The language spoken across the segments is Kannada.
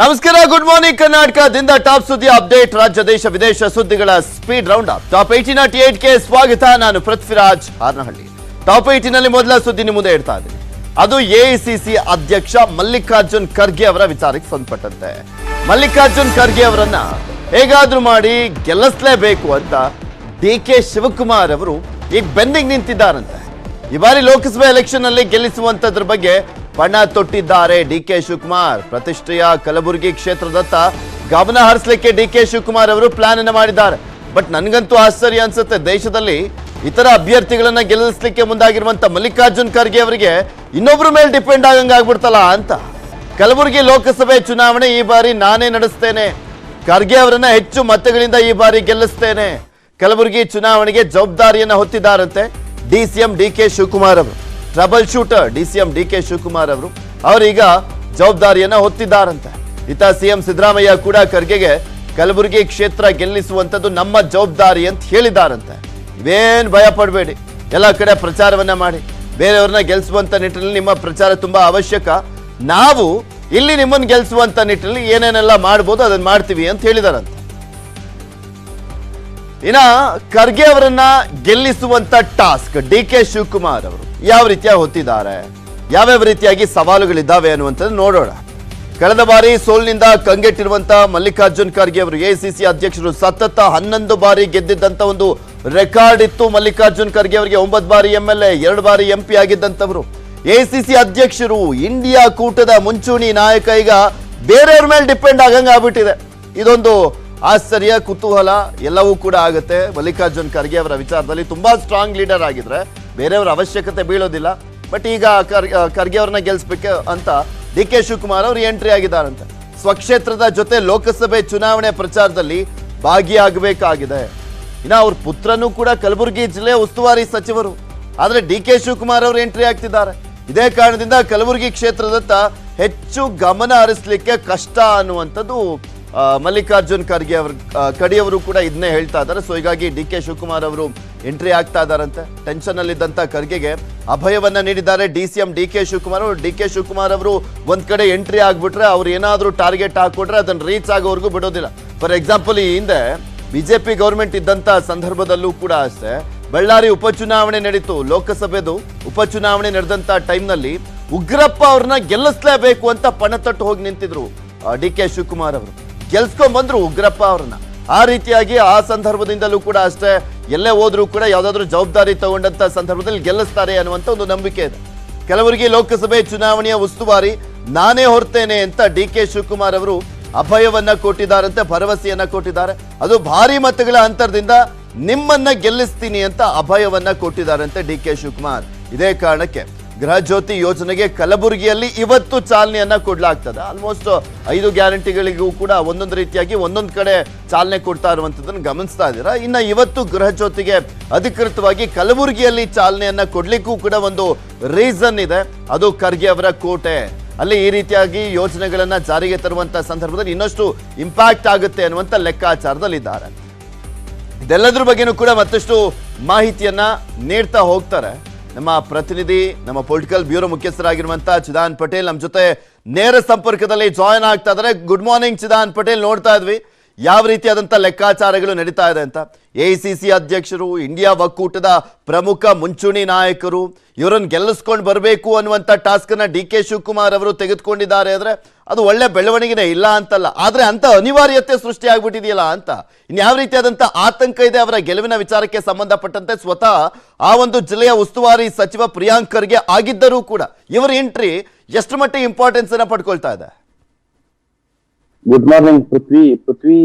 ನಮಸ್ಕಾರ ಗುಡ್ ಮಾರ್ನಿಂಗ್ ಕರ್ನಾಟಕದಿಂದ ಟಾಪ್ ಸುದ್ದಿ ಅಪ್ಡೇಟ್. ರಾಜ್ಯ, ದೇಶ, ವಿದೇಶ ಸುದ್ದಿಗಳ speed round up. Top eighty not ಕೆ ಸ್ವಾಗತ. ನಾನು ಪೃಥ್ವಿರಾಜ್ ಹಾರನಹಳ್ಳಿ. ಟಾಪ್ ಏಟಿನಲ್ಲಿ ಮೊದಲ ಸುದ್ದಿ ನಿಮ್ಮ ಮುಂದೆ ಇಡ್ತಾ ಇದ್ದೀನಿ. ಅದು ಎಐಸಿಸಿ ಅಧ್ಯಕ್ಷ ಮಲ್ಲಿಕಾರ್ಜುನ್ ಖರ್ಗೆ ಅವರ ವಿಚಾರಕ್ಕೆ ಸಂಬಂಧಪಟ್ಟಂತೆ. ಮಲ್ಲಿಕಾರ್ಜುನ್ ಖರ್ಗೆ ಅವರನ್ನ ಹೇಗಾದ್ರೂ ಮಾಡಿ ಗೆಲ್ಲಿಸಲೇಬೇಕು ಅಂತ ಡಿ ಕೆ ಶಿವಕುಮಾರ್ ಅವರು ಈಗ ಬೆಂದಿಗೆ ನಿಂತಿದ್ದಾರಂತೆ. ಈ ಬಾರಿ ಲೋಕಸಭಾ ಎಲೆಕ್ಷನ್ ಅಲ್ಲಿ ಗೆಲ್ಲಿಸುವಂತದ್ರ ಬಗ್ಗೆ ಬಣ್ಣ ತೊಟ್ಟಿದ್ದಾರೆ ಡಿ ಕೆ ಶಿವಕುಮಾರ್. ಪ್ರತಿಷ್ಠೆಯ ಕಲಬುರಗಿ ಕ್ಷೇತ್ರದತ್ತ ಗಮನ ಹರಿಸಲಿಕ್ಕೆ ಡಿ ಕೆ ಶಿವಕುಮಾರ್ ಅವರು ಪ್ಲಾನ್ ಅನ್ನು ಮಾಡಿದ್ದಾರೆ. ಬಟ್ ನನಗಂತೂ ಆಶ್ಚರ್ಯ ಅನ್ಸುತ್ತೆ, ದೇಶದಲ್ಲಿ ಇತರ ಅಭ್ಯರ್ಥಿಗಳನ್ನ ಗೆಲ್ಲಿಸಲಿಕ್ಕೆ ಮುಂದಾಗಿರುವಂತ ಮಲ್ಲಿಕಾರ್ಜುನ್ ಖರ್ಗೆ ಅವರಿಗೆ ಇನ್ನೊಬ್ರ ಮೇಲೆ ಡಿಪೆಂಡ್ ಆಗಂಗ ಆಗ್ಬಿಡ್ತಲ್ಲ ಅಂತ. ಕಲಬುರಗಿ ಲೋಕಸಭೆ ಚುನಾವಣೆ ಈ ಬಾರಿ ನಾನೇ ನಡೆಸ್ತೇನೆ. ಖರ್ಗೆ ಅವರನ್ನ ಹೆಚ್ಚು ಮತಗಳಿಂದ ಈ ಬಾರಿ ಗೆಲ್ಲಿಸ್ತೇನೆ. ಕಲಬುರಗಿ ಚುನಾವಣೆಗೆ ಜವಾಬ್ದಾರಿಯನ್ನ ಹೊತ್ತಿದ್ದಾರಂತೆ D C M D K Shivakumar ಅವರು. Trouble shooter D C M D K Shivakumar ಅವರು. ಅವರೀಗ ಜವಾಬ್ದಾರಿಯನ್ನ ಹೊತ್ತಿದ್ದಾರಂತೆ. ಇತ ಸಿಎಂ ಸಿದ್ದರಾಮಯ್ಯ ಕೂಡ ಖರ್ಗೆಗೆ ಕಲಬುರಗಿ ಕ್ಷೇತ್ರ ಗೆಲ್ಲಿಸುವಂತದ್ದು ನಮ್ಮ ಜವಾಬ್ದಾರಿ ಅಂತ ಹೇಳಿದ್ದಾರಂತೆ. ಇವೇನ್ ಭಯ ಪಡಬೇಡಿ. ಎಲ್ಲ ಕಡೆ ಪ್ರಚಾರವನ್ನ ಮಾಡಿ. ಬೇರೆಯವ್ರನ್ನ ಗೆಲ್ಸುವಂತ ನಿಟ್ಟಿನಲ್ಲಿ ನಿಮ್ಮ ಪ್ರಚಾರ ತುಂಬಾ ಅವಶ್ಯಕ. ನಾವು ಇಲ್ಲಿ ನಿಮ್ಮನ್ನು ಗೆಲ್ಸುವಂತ ನಿಟ್ಟಿನಲ್ಲಿ ಏನೇನೆಲ್ಲ ಮಾಡ್ಬೋದು ಅದನ್ನ ಮಾಡ್ತೀವಿ ಅಂತ ಹೇಳಿದಾರಂತೆ. ಇನ್ನ ಖರ್ಗೆ ಅವರನ್ನ ಗೆಲ್ಲಿಸುವಂತ ಟಾಸ್ಕ್ ಡಿ ಕೆ ಶಿವಕುಮಾರ್ ಅವರು. ಯಾವ ರೀತಿಯ ಹೊತ್ತಿದ್ದಾರೆ? ಯಾವ್ಯಾವ ರೀತಿಯಾಗಿ ಸವಾಲುಗಳಿದ್ದಾವೆ ಅನ್ನುವಂಥದ್ದು ನೋಡೋಣ. ಕಳೆದ ಬಾರಿ ಸೋಲ್ನಿಂದ ಕಂಗೆಟ್ಟಿರುವಂತಹ ಮಲ್ಲಿಕಾರ್ಜುನ್ ಖರ್ಗೆ ಅವರು ಎಸಿಸಿ ಅಧ್ಯಕ್ಷರು ಸತತ ಹನ್ನೊಂದು ಬಾರಿ ಗೆದ್ದಿದ್ದಂತ ಒಂದು ರೆಕಾರ್ಡ್ ಇತ್ತು ಮಲ್ಲಿಕಾರ್ಜುನ್ ಖರ್ಗೆ ಅವರಿಗೆ. ಒಂಬತ್ತು ಬಾರಿ ಎಂ ಎಲ್ ಎ, ಎರಡು ಬಾರಿ ಎಂ ಪಿ ಆಗಿದ್ದಂಥವರು. ಎಸಿಸಿ ಅಧ್ಯಕ್ಷರು ಇಂಡಿಯಾ ಕೂಟದ ಮುಂಚೂಣಿ ನಾಯಕ ಈಗ ಬೇರೆಯವ್ರ ಮೇಲೆ ಡಿಪೆಂಡ್ ಆಗಂಗ ಆಗ್ಬಿಟ್ಟಿದೆ. ಇದೊಂದು ಆಶ್ಚರ್ಯ, ಕುತೂಹಲ, ಎಲ್ಲವೂ ಕೂಡ ಆಗುತ್ತೆ. ಮಲ್ಲಿಕಾರ್ಜುನ್ ಖರ್ಗೆ ಅವರ ವಿಚಾರದಲ್ಲಿ ತುಂಬಾ ಸ್ಟ್ರಾಂಗ್ ಲೀಡರ್ ಆಗಿದ್ರೆ ಬೇರೆಯವರ ಅವಶ್ಯಕತೆ ಬೀಳೋದಿಲ್ಲ. ಬಟ್ ಈಗ ಖರ್- ಖರ್ಗೆ ಅವ್ರನ್ನ ಗೆಲ್ಲಿಸ್ಬೇಕು ಅಂತ ಡಿ ಕೆ ಶಿವಕುಮಾರ್ ಅವರು ಎಂಟ್ರಿ ಆಗಿದ್ದಾರಂತೆ. ಸ್ವಕ್ಷೇತ್ರದ ಜೊತೆ ಲೋಕಸಭೆ ಚುನಾವಣೆ ಪ್ರಚಾರದಲ್ಲಿ ಭಾಗಿಯಾಗಬೇಕಾಗಿದೆ. ಇನ್ನು ಅವ್ರ ಪುತ್ರನೂ ಕೂಡ ಕಲಬುರಗಿ ಜಿಲ್ಲೆ ಉಸ್ತುವಾರಿ ಸಚಿವರು. ಆದರೆ ಡಿ ಕೆ ಶಿವಕುಮಾರ್ ಅವರು ಎಂಟ್ರಿ ಆಗ್ತಿದ್ದಾರೆ. ಇದೇ ಕಾರಣದಿಂದ ಕಲಬುರಗಿ ಕ್ಷೇತ್ರದತ್ತ ಹೆಚ್ಚು ಗಮನ ಹರಿಸಲಿಕ್ಕೆ ಕಷ್ಟ ಅನ್ನುವಂಥದ್ದು ಮಲ್ಲಿಕಾರ್ಜುನ್ ಖರ್ಗೆ ಅವರು ಕಡಿಯವರು ಕೂಡ ಇದನ್ನೇ ಹೇಳ್ತಾ ಇದ್ದಾರೆ. ಸೊ ಹೀಗಾಗಿ ಡಿ ಕೆ ಶಿವಕುಮಾರ್ ಅವರು ಎಂಟ್ರಿ ಆಗ್ತಾ ಇದ್ದಾರಂತೆ. ಟೆನ್ಷನ್ ಅಲ್ಲಿದ್ದಂತ ಖರ್ಗೆಗೆ ಅಭಯವನ್ನ ನೀಡಿದ್ದಾರೆ D C M D K Shivakumar ಅವರು. ಡಿ ಕೆ ಶಿವಕುಮಾರ್ ಅವರು ಒಂದ್ ಕಡೆ ಎಂಟ್ರಿ ಆಗ್ಬಿಟ್ರೆ ಅವ್ರು ಏನಾದರೂ ಟಾರ್ಗೆಟ್ ಹಾಕೊಟ್ರೆ ಅದನ್ನ ರೀಚ್ ಆಗೋವರೆಗೂ ಬಿಡೋದಿಲ್ಲ. ಫಾರ್ ಎಕ್ಸಾಂಪಲ್ ಈ ಹಿಂದೆ ಬಿಜೆಪಿ ಗೌರ್ಮೆಂಟ್ ಇದ್ದಂತ ಸಂದರ್ಭದಲ್ಲೂ ಕೂಡ ಅಷ್ಟೇ, ಬಳ್ಳಾರಿ ಉಪಚುನಾವಣೆ ನಡೀತು. ಲೋಕಸಭೆದು ಉಪಚುನಾವಣೆ ನಡೆದಂತ ಟೈಮ್ನಲ್ಲಿ ಉಗ್ರಪ್ಪ ಅವ್ರನ್ನ ಗೆಲ್ಲಿಸ್ಲೇಬೇಕು ಅಂತ ಪಣತಟ್ಟು ಹೋಗಿ ನಿಂತಿದ್ರು ಡಿ ಕೆ ಶಿವಕುಮಾರ್ ಅವರು. ಗೆಲ್ಸ್ಕೊಂಡ್ ಬಂದ್ರು ಉಗ್ರಪ್ಪ ಅವ್ರನ್ನ. ಆ ರೀತಿಯಾಗಿ ಆ ಸಂದರ್ಭದಿಂದಲೂ ಕೂಡ ಅಷ್ಟೇ, ಎಲ್ಲೇ ಹೋದ್ರೂ ಕೂಡ ಯಾವ್ದಾದ್ರು ಜವಾಬ್ದಾರಿ ತಗೊಂಡಂತ ಸಂದರ್ಭದಲ್ಲಿ ಗೆಲ್ಲಿಸ್ತಾರೆ ಅನ್ನುವಂತ ಒಂದು ನಂಬಿಕೆ ಇದೆ. ಕೆಲವರಿಗೆ ಲೋಕಸಭೆ ಚುನಾವಣೆಯ ಉಸ್ತುವಾರಿ, ನಾನೇ ಹೊರ್ತೇನೆ ಅಂತ ಡಿ ಕೆ ಶಿವಕುಮಾರ್ ಅವರು ಅಭಯವನ್ನ ಕೊಟ್ಟಿದ್ದಾರಂತೆ, ಭರವಸೆಯನ್ನ ಕೊಟ್ಟಿದ್ದಾರೆ. ಅದು ಭಾರಿ ಮತಗಳ ಅಂತರದಿಂದ ನಿಮ್ಮನ್ನ ಗೆಲ್ಲಿಸ್ತೀನಿ ಅಂತ ಅಭಯವನ್ನ ಕೊಟ್ಟಿದ್ದಾರಂತೆ ಡಿ ಕೆ ಶಿವಕುಮಾರ್. ಇದೇ ಕಾರಣಕ್ಕೆ ಗೃಹ ಜ್ಯೋತಿ ಯೋಜನೆಗೆ ಕಲಬುರಗಿಯಲ್ಲಿ ಇವತ್ತು ಚಾಲನೆಯನ್ನ ಕೊಡ್ಲಾಗ್ತದೆ. ಆಲ್ಮೋಸ್ಟ್ ಐದು ಗ್ಯಾರಂಟಿಗಳಿಗೂ ಕೂಡ ಒಂದೊಂದು ರೀತಿಯಾಗಿ ಒಂದೊಂದು ಕಡೆ ಚಾಲನೆ ಕೊಡ್ತಾ ಇರುವಂತದನ್ನು ಗಮನಿಸ್ತಾ ಇದ್ದೀರಾ? ಇನ್ನ ಇವತ್ತು ಗೃಹ ಜ್ಯೋತಿಗೆ ಅಧಿಕೃತವಾಗಿ ಕಲಬುರಗಿಯಲ್ಲಿ ಚಾಲನೆಯನ್ನ ಕೊಡ್ಲಿಕ್ಕೂ ಕೂಡ ಒಂದು ರೀಸನ್ ಇದೆ. ಅದು ಖರ್ಗೆ ಅವರ ಕೋಟೆ. ಅಲ್ಲಿ ಈ ರೀತಿಯಾಗಿ ಯೋಜನೆಗಳನ್ನ ಜಾರಿಗೆ ತರುವಂತ ಸಂದರ್ಭದಲ್ಲಿ ಇನ್ನಷ್ಟು ಇಂಪ್ಯಾಕ್ಟ್ ಆಗುತ್ತೆ ಅನ್ನುವಂತ ಲೆಕ್ಕಾಚಾರದಲ್ಲಿದ್ದಾರೆ. ಇದೆಲ್ಲದ್ರ ಬಗ್ಗೆನೂ ಕೂಡ ಮತ್ತಷ್ಟು ಮಾಹಿತಿಯನ್ನ ನೀಡ್ತಾ ಹೋಗ್ತಾರೆ. ನಮ್ಮ ಪ್ರತಿನಿಧಿ, ನಮ್ಮ ಪೊಲಿಟಿಕಲ್ ಬ್ಯೂರೋ ಮುಖ್ಯಸ್ಥರಾಗಿರುವಂತ ಚಿದಾನ್ ಪಟೇಲ್ ನಮ್ಮ ಜೊತೆ ನೇರ ಸಂಪರ್ಕದಲ್ಲಿ ಜಾಯ್ನ್ ಆಗ್ತಾ ಇದ್ದಾರೆ. ಗುಡ್ ಮಾರ್ನಿಂಗ್ ಚಿದಾನ್ ಪಟೇಲ್, ನೋಡ್ತಾ ಇದ್ವಿ. ಯಾವ ರೀತಿಯಾದಂಥ ಲೆಕ್ಕಾಚಾರಗಳು ನಡೀತಾ ಇದೆ ಅಂತ? ಎ ಅಧ್ಯಕ್ಷರು ಇಂಡಿಯಾ ಒಕ್ಕೂಟದ ಪ್ರಮುಖ ಮುಂಚೂಣಿ ನಾಯಕರು, ಇವರನ್ನು ಗೆಲ್ಲಿಸ್ಕೊಂಡು ಬರಬೇಕು ಅನ್ನುವಂಥ ಟಾಸ್ಕನ್ನು ಡಿ ಕೆ ಶಿವಕುಮಾರ್ ಅವರು ತೆಗೆದುಕೊಂಡಿದ್ದಾರೆ ಅಂದರೆ ಅದು ಒಳ್ಳೆ ಬೆಳವಣಿಗೆನೇ ಇಲ್ಲ ಅಂತಲ್ಲ. ಆದರೆ ಅಂಥ ಅನಿವಾರ್ಯತೆ ಸೃಷ್ಟಿ ಆಗ್ಬಿಟ್ಟಿದೆಯಲ್ಲ ಅಂತ. ಇನ್ಯಾವ ರೀತಿಯಾದಂಥ ಆತಂಕ ಇದೆ ಅವರ ಗೆಲುವಿನ ವಿಚಾರಕ್ಕೆ ಸಂಬಂಧಪಟ್ಟಂತೆ ಸ್ವತಃ ಆ ಒಂದು ಜಿಲ್ಲೆಯ ಉಸ್ತುವಾರಿ ಸಚಿವ ಪ್ರಿಯಾಂಕರ್ಗೆ ಆಗಿದ್ದರೂ ಕೂಡ ಇವರ ಎಂಟ್ರಿ ಎಷ್ಟು ಮಟ್ಟಿಗೆ ಇಂಪಾರ್ಟೆನ್ಸನ್ನು ಪಡ್ಕೊಳ್ತಾ ಇದೆ? Good morning Prithvi Prithvi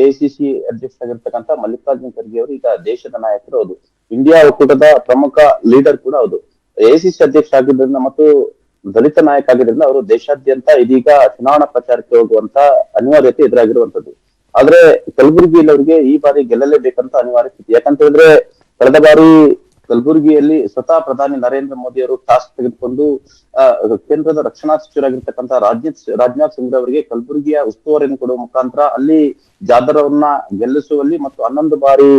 AICC ಅಧ್ಯಕ್ಷ ಆಗಿರ್ತಕ್ಕಂಥ ಮಲ್ಲಿಕಾರ್ಜುನ್ ಖರ್ಗೆ ಅವರು ಈಗ ದೇಶದ ನಾಯಕರು ಹೌದು. ಇಂಡಿಯಾ ಒಕ್ಕೂಟದ ಪ್ರಮುಖ ಲೀಡರ್ ಕೂಡ ಹೌದು. ಎಐಸಿಸಿ ಅಧ್ಯಕ್ಷ ಆಗಿದ್ದರಿಂದ ಮತ್ತು ದಲಿತ ನಾಯಕ ಆಗಿದ್ದರಿಂದ ಅವರು ದೇಶಾದ್ಯಂತ ಇದೀಗ ಚುನಾವಣಾ ಪ್ರಚಾರಕ್ಕೆ ಹೋಗುವಂತ ಅನಿವಾರ್ಯತೆ ಎದುರಾಗಿರುವಂತದ್ದು ಆದ್ರೆ ಕಲಬುರಗಿಯಲ್ಲಿ ಅವರಿಗೆ ಈ ಬಾರಿ ಗೆಲ್ಲಲೇಬೇಕಂತ ಅನಿವಾರ್ಯ ಸ್ಥಿತಿ. ಯಾಕಂತ ಹೇಳಿದ್ರೆ ಕಳೆದ ಬಾರಿ ಕಲಬುರಗಿಯಲ್ಲಿ ಸ್ವತಃ ಪ್ರಧಾನಿ ನರೇಂದ್ರ ಮೋದಿ ಅವರು ಟಾಸ್ಕ್ ತೆಗೆದುಕೊಂಡು ಕೇಂದ್ರದ ರಕ್ಷಣಾ ಸಚಿವರಾಗಿರ್ತಕ್ಕಂಥ ರಾಜನಾಥ್ ರಾಜನಾಥ್ ಸಿಂಗ್ ಅವರಿಗೆ ಕಲಬುರಗಿಯ ಉಸ್ತುವಾರಿಯನ್ನು ಕೊಡುವ ಮುಖಾಂತರ ಅಲ್ಲಿ ಜಾದರವನ್ನ ಗೆಲ್ಲಿಸುವಲ್ಲಿ ಮತ್ತು ಹನ್ನೊಂದು ಬಾರಿ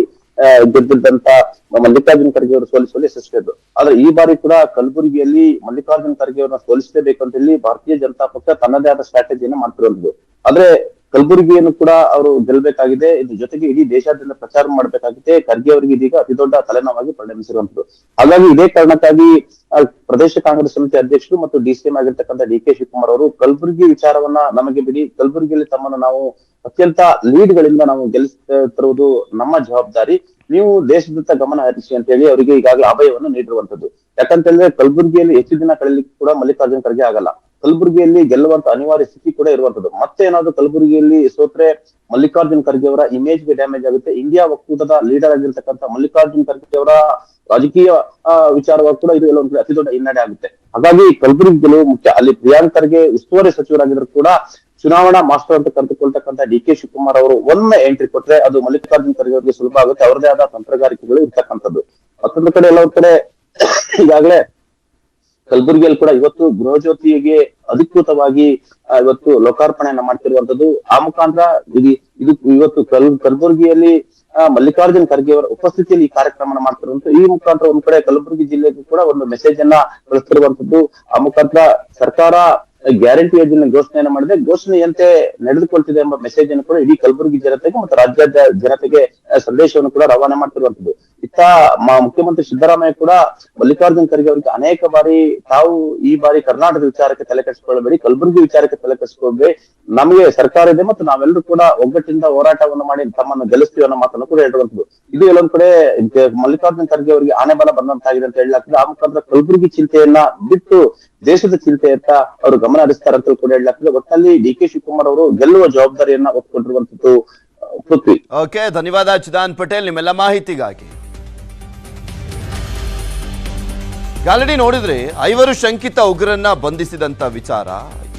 ಗೆದ್ದಿದ್ದಂತ ಮಲ್ಲಿಕಾರ್ಜುನ್ ಖರ್ಗೆ ಅವರು ಸೋಲಿಸುವಲ್ಲಿ ಯಶಸ್ವಿಯಾದ್ರು ಆದ್ರೆ. ಈ ಬಾರಿ ಕೂಡ ಕಲಬುರಗಿಯಲ್ಲಿ ಮಲ್ಲಿಕಾರ್ಜುನ್ ಖರ್ಗೆ ಅವರನ್ನ ಸೋಲಿಸಲೇಬೇಕು ಅಂತ ಹೇಳಿ ಭಾರತೀಯ ಜನತಾ ಪಕ್ಷ ತನ್ನದೇ ಆದ ಸ್ಟ್ರಾಟಜಿಯನ್ನು ಮಾಡ್ತಿರುವಂತದ್ದು ಆದ್ರೆ ಕಲಬುರಗಿಯನ್ನು ಕೂಡ ಅವರು ಗೆಲ್ಲಬೇಕಾಗಿದೆ. ಇದ್ರ ಜೊತೆಗೆ ಇಡೀ ದೇಶಾದ್ಯಂತ ಪ್ರಚಾರ ಮಾಡಬೇಕಾಗಿದೆ. ಖರ್ಗೆ ಅವರಿಗೆ ಇದೀಗ ಅತಿದೊಡ್ಡ ತಲೆನೋವಾಗಿ ಪರಿಣಮಿಸಿರುವಂತದ್ದು ಹಾಗಾಗಿ ಇದೇ ಕಾರಣಕ್ಕಾಗಿ ಪ್ರದೇಶ ಕಾಂಗ್ರೆಸ್ ಸಮಿತಿ ಅಧ್ಯಕ್ಷರು ಮತ್ತು ಡಿಸಿಎಂ ಆಗಿರ್ತಕ್ಕಂಥ ಡಿ ಕೆ ಶಿವಕುಮಾರ್ ಅವರು ಕಲಬುರಗಿ ವಿಚಾರವನ್ನ ನಮಗೆ ಬಿಡಿ. ಕಲಬುರಗಿಯಲ್ಲಿ ತಮ್ಮನ್ನು ನಾವು ಅತ್ಯಂತ ಲೀಡ್ ಗಳಿಂದ ನಾವು ಗೆಲ್ಲಿಸುತ್ತಿರುವುದು ನಮ್ಮ ಜವಾಬ್ದಾರಿ. ನೀವು ದೇಶದತ್ತ ಗಮನ ಹರಿಸಿ ಅಂತ ಹೇಳಿ ಅವರಿಗೆ ಈಗಾಗಲೇ ಅಭಯವನ್ನು ನೀಡಿರುವಂತದ್ದು ಯಾಕಂತಂದ್ರೆ ಕಲಬುರಗಿಯಲ್ಲಿ ಹೆಚ್ಚು ದಿನ ಕಳೆಯಲಿಕ್ಕೆ ಕೂಡ ಮಲ್ಲಿಕಾರ್ಜುನ ಖರ್ಗೆ ಆಗಲ್ಲ. ಕಲಬುರಗಿಯಲ್ಲಿ ಗೆಲ್ಲುವಂತ ಅನಿವಾರ್ಯ ಸ್ಥಿತಿ ಕೂಡ ಇರುವಂತದ್ದು. ಮತ್ತೆ ಏನಾದ್ರು ಕಲಬುರಗಿಯಲ್ಲಿ ಸೋತ್ರೆ ಮಲ್ಲಿಕಾರ್ಜುನ್ ಖರ್ಗೆ ಅವರ ಇಮೇಜ್ಗೆ ಡ್ಯಾಮೇಜ್ ಆಗುತ್ತೆ. ಇಂಡಿಯಾ ಒಕ್ಕೂಟದ ಲೀಡರ್ ಆಗಿರ್ತಕ್ಕಂಥ ಮಲ್ಲಿಕಾರ್ಜುನ್ ಖರ್ಗೆ ಅವರ ರಾಜಕೀಯ ವಿಚಾರವಾಗಿ ಕೂಡ ಇದು ಎಲ್ಲ ಅತಿ ದೊಡ್ಡ ಹಿನ್ನಡೆ ಆಗುತ್ತೆ. ಹಾಗಾಗಿ ಕಲಬುರಗಿ ಗೆಲುವು ಮುಖ್ಯ. ಅಲ್ಲಿ ಪ್ರಿಯಾಂಕ್ ಖರ್ಗೆ, ಉಸ್ತುವಾರಿ ಸಚಿವರಾಗಿದ್ರು ಕೂಡ ಚುನಾವಣಾ ಮಾಸ್ಟರ್ ಅಂತ ಕರೆದುಕೊಳ್ತಕ್ಕಂಥ ಡಿ ಕೆ ಶಿವಕುಮಾರ್ ಅವರು ಒಮ್ಮೆ ಎಂಟ್ರಿ ಕೊಟ್ರೆ ಅದು ಮಲ್ಲಿಕಾರ್ಜುನ್ ಖರ್ಗೆ ಅವರಿಗೆ ಸುಲಭ ಆಗುತ್ತೆ. ಅವರದೇ ಆದ ತಂತ್ರಗಾರಿಕೆಗಳು ಇರ್ತಕ್ಕಂಥದ್ದು. ಮತ್ತೊಂದು ಕಡೆ ಎಲ್ಲ ಕಡೆ ಈಗಾಗಲೇ ಕಲಬುರಗಿಯಲ್ಲಿ ಕೂಡ ಇವತ್ತು ಗೃಹಜ್ಯೋತಿಗೆ ಅಧಿಕೃತವಾಗಿ ಇವತ್ತು ಲೋಕಾರ್ಪಣೆಯನ್ನ ಮಾಡ್ತಿರುವಂತದ್ದು ಆ ಮುಖಾಂತರ ಇದು ಇವತ್ತು ಕಲ್, ಕಲಬುರಗಿಯಲ್ಲಿ ಮಲ್ಲಿಕಾರ್ಜುನ್ ಖರ್ಗೆ ಅವರ ಉಪಸ್ಥಿತಿಯಲ್ಲಿ ಈ ಕಾರ್ಯಕ್ರಮ ಮಾಡ್ತಿರುವಂತ ಈ ಮುಖಾಂತರ ಒಂದ್ ಕಡೆ ಕಲಬುರಗಿ ಜಿಲ್ಲೆಗೂ ಕೂಡ ಒಂದು ಮೆಸೇಜ್ ಅನ್ನ ಕಳಿಸ್ತಿರುವಂತದ್ದು ಆ ಮುಖಾಂತರ ಸರ್ಕಾರ ಗ್ಯಾರಂಟಿ ಯೋಜನೆ ಘೋಷಣೆಯನ್ನ ಮಾಡಿದೆ ಘೋಷಣೆಯಂತೆ ನಡೆದುಕೊಳ್ತಿದೆ ಎಂಬ ಮೆಸೇಜ್ ಅನ್ನು ಕೂಡ ಇಡೀ ಕಲಬುರಗಿ ಜನತೆಗೆ ಮತ್ತು ರಾಜ್ಯದ ಜನತೆಗೆ ಸಂದೇಶವನ್ನು ಕೂಡ ರವಾನೆ ಮಾಡ್ತಿರುವಂತದ್ದು ಇತ್ತ ಮುಖ್ಯಮಂತ್ರಿ ಸಿದ್ದರಾಮಯ್ಯ ಕೂಡ ಮಲ್ಲಿಕಾರ್ಜುನ್ ಖರ್ಗೆ ಅವರಿಗೆ ಅನೇಕ ಬಾರಿ ತಾವು ಈ ಬಾರಿ ಕರ್ನಾಟಕದ ವಿಚಾರಕ್ಕೆ ತಲೆ ಕೆಡಿಸ್ಕೊಳ್ಬೇಡಿ ಕಲಬುರಗಿ ವಿಚಾರಕ್ಕೆ ತಲೆ ಕೆಡಿಸ್ಕೊಳ್ಬೇಡಿ. ನಮಗೆ ಸರ್ಕಾರ ಇದೆ ಮತ್ತು ನಾವೆಲ್ಲರೂ ಕೂಡ ಒಗ್ಗಟ್ಟಿಂದ ಹೋರಾಟವನ್ನು ಮಾಡಿ ತಮ್ಮನ್ನು ಗೆಲ್ಲಿಸ್ತೀವಿ ಅನ್ನೋ ಮಾತನ್ನು ಕೂಡ ಹೇಳುವಂಥದ್ದು ಇದು ಎಲ್ಲೊಂದ್ ಕಡೆ ಮಲ್ಲಿಕಾರ್ಜುನ್ ಖರ್ಗೆ ಅವರಿಗೆ ಆನೆ ಬಲ ಬಂದಂತಾಗಿದೆ ಅಂತ ಹೇಳಲಾಗ್ತದೆ. ಆ ಮುಖಾಂತರ ಕಲಬುರಗಿ ಚಿಂತೆಯನ್ನ ಬಿಟ್ಟು ದೇಶದ ಚಿಂತೆಯತ್ತ ಅವರು ಗಮನ ಹರಿಸ್ತಾರೆ ಅಂತ ಕೂಡ ಹೇಳಲಾಗ್ತದೆ. ಒಟ್ಟಲ್ಲಿ ಡಿ ಕೆ ಶಿವಕುಮಾರ್ ಅವರು ಗೆಲ್ಲುವ ಜವಾಬ್ದಾರಿಯನ್ನ ಒಪ್ಪಿಕೊಂಡಿರುವಂತದ್ದು ಪೃಥ್ವಿ. ಓಕೆ, ಧನ್ಯವಾದ ಚಿದಾನ್ ಪಟೇಲ್ ನಿಮ್ಮೆಲ್ಲ ಮಾಹಿತಿಗಾಗಿ. ಆಲ್ರೆಡಿ ನೋಡಿದ್ರೆ ಐವರು ಶಂಕಿತ ಉಗ್ರನ್ನ ಬಂಧಿಸಿದಂತ ವಿಚಾರ.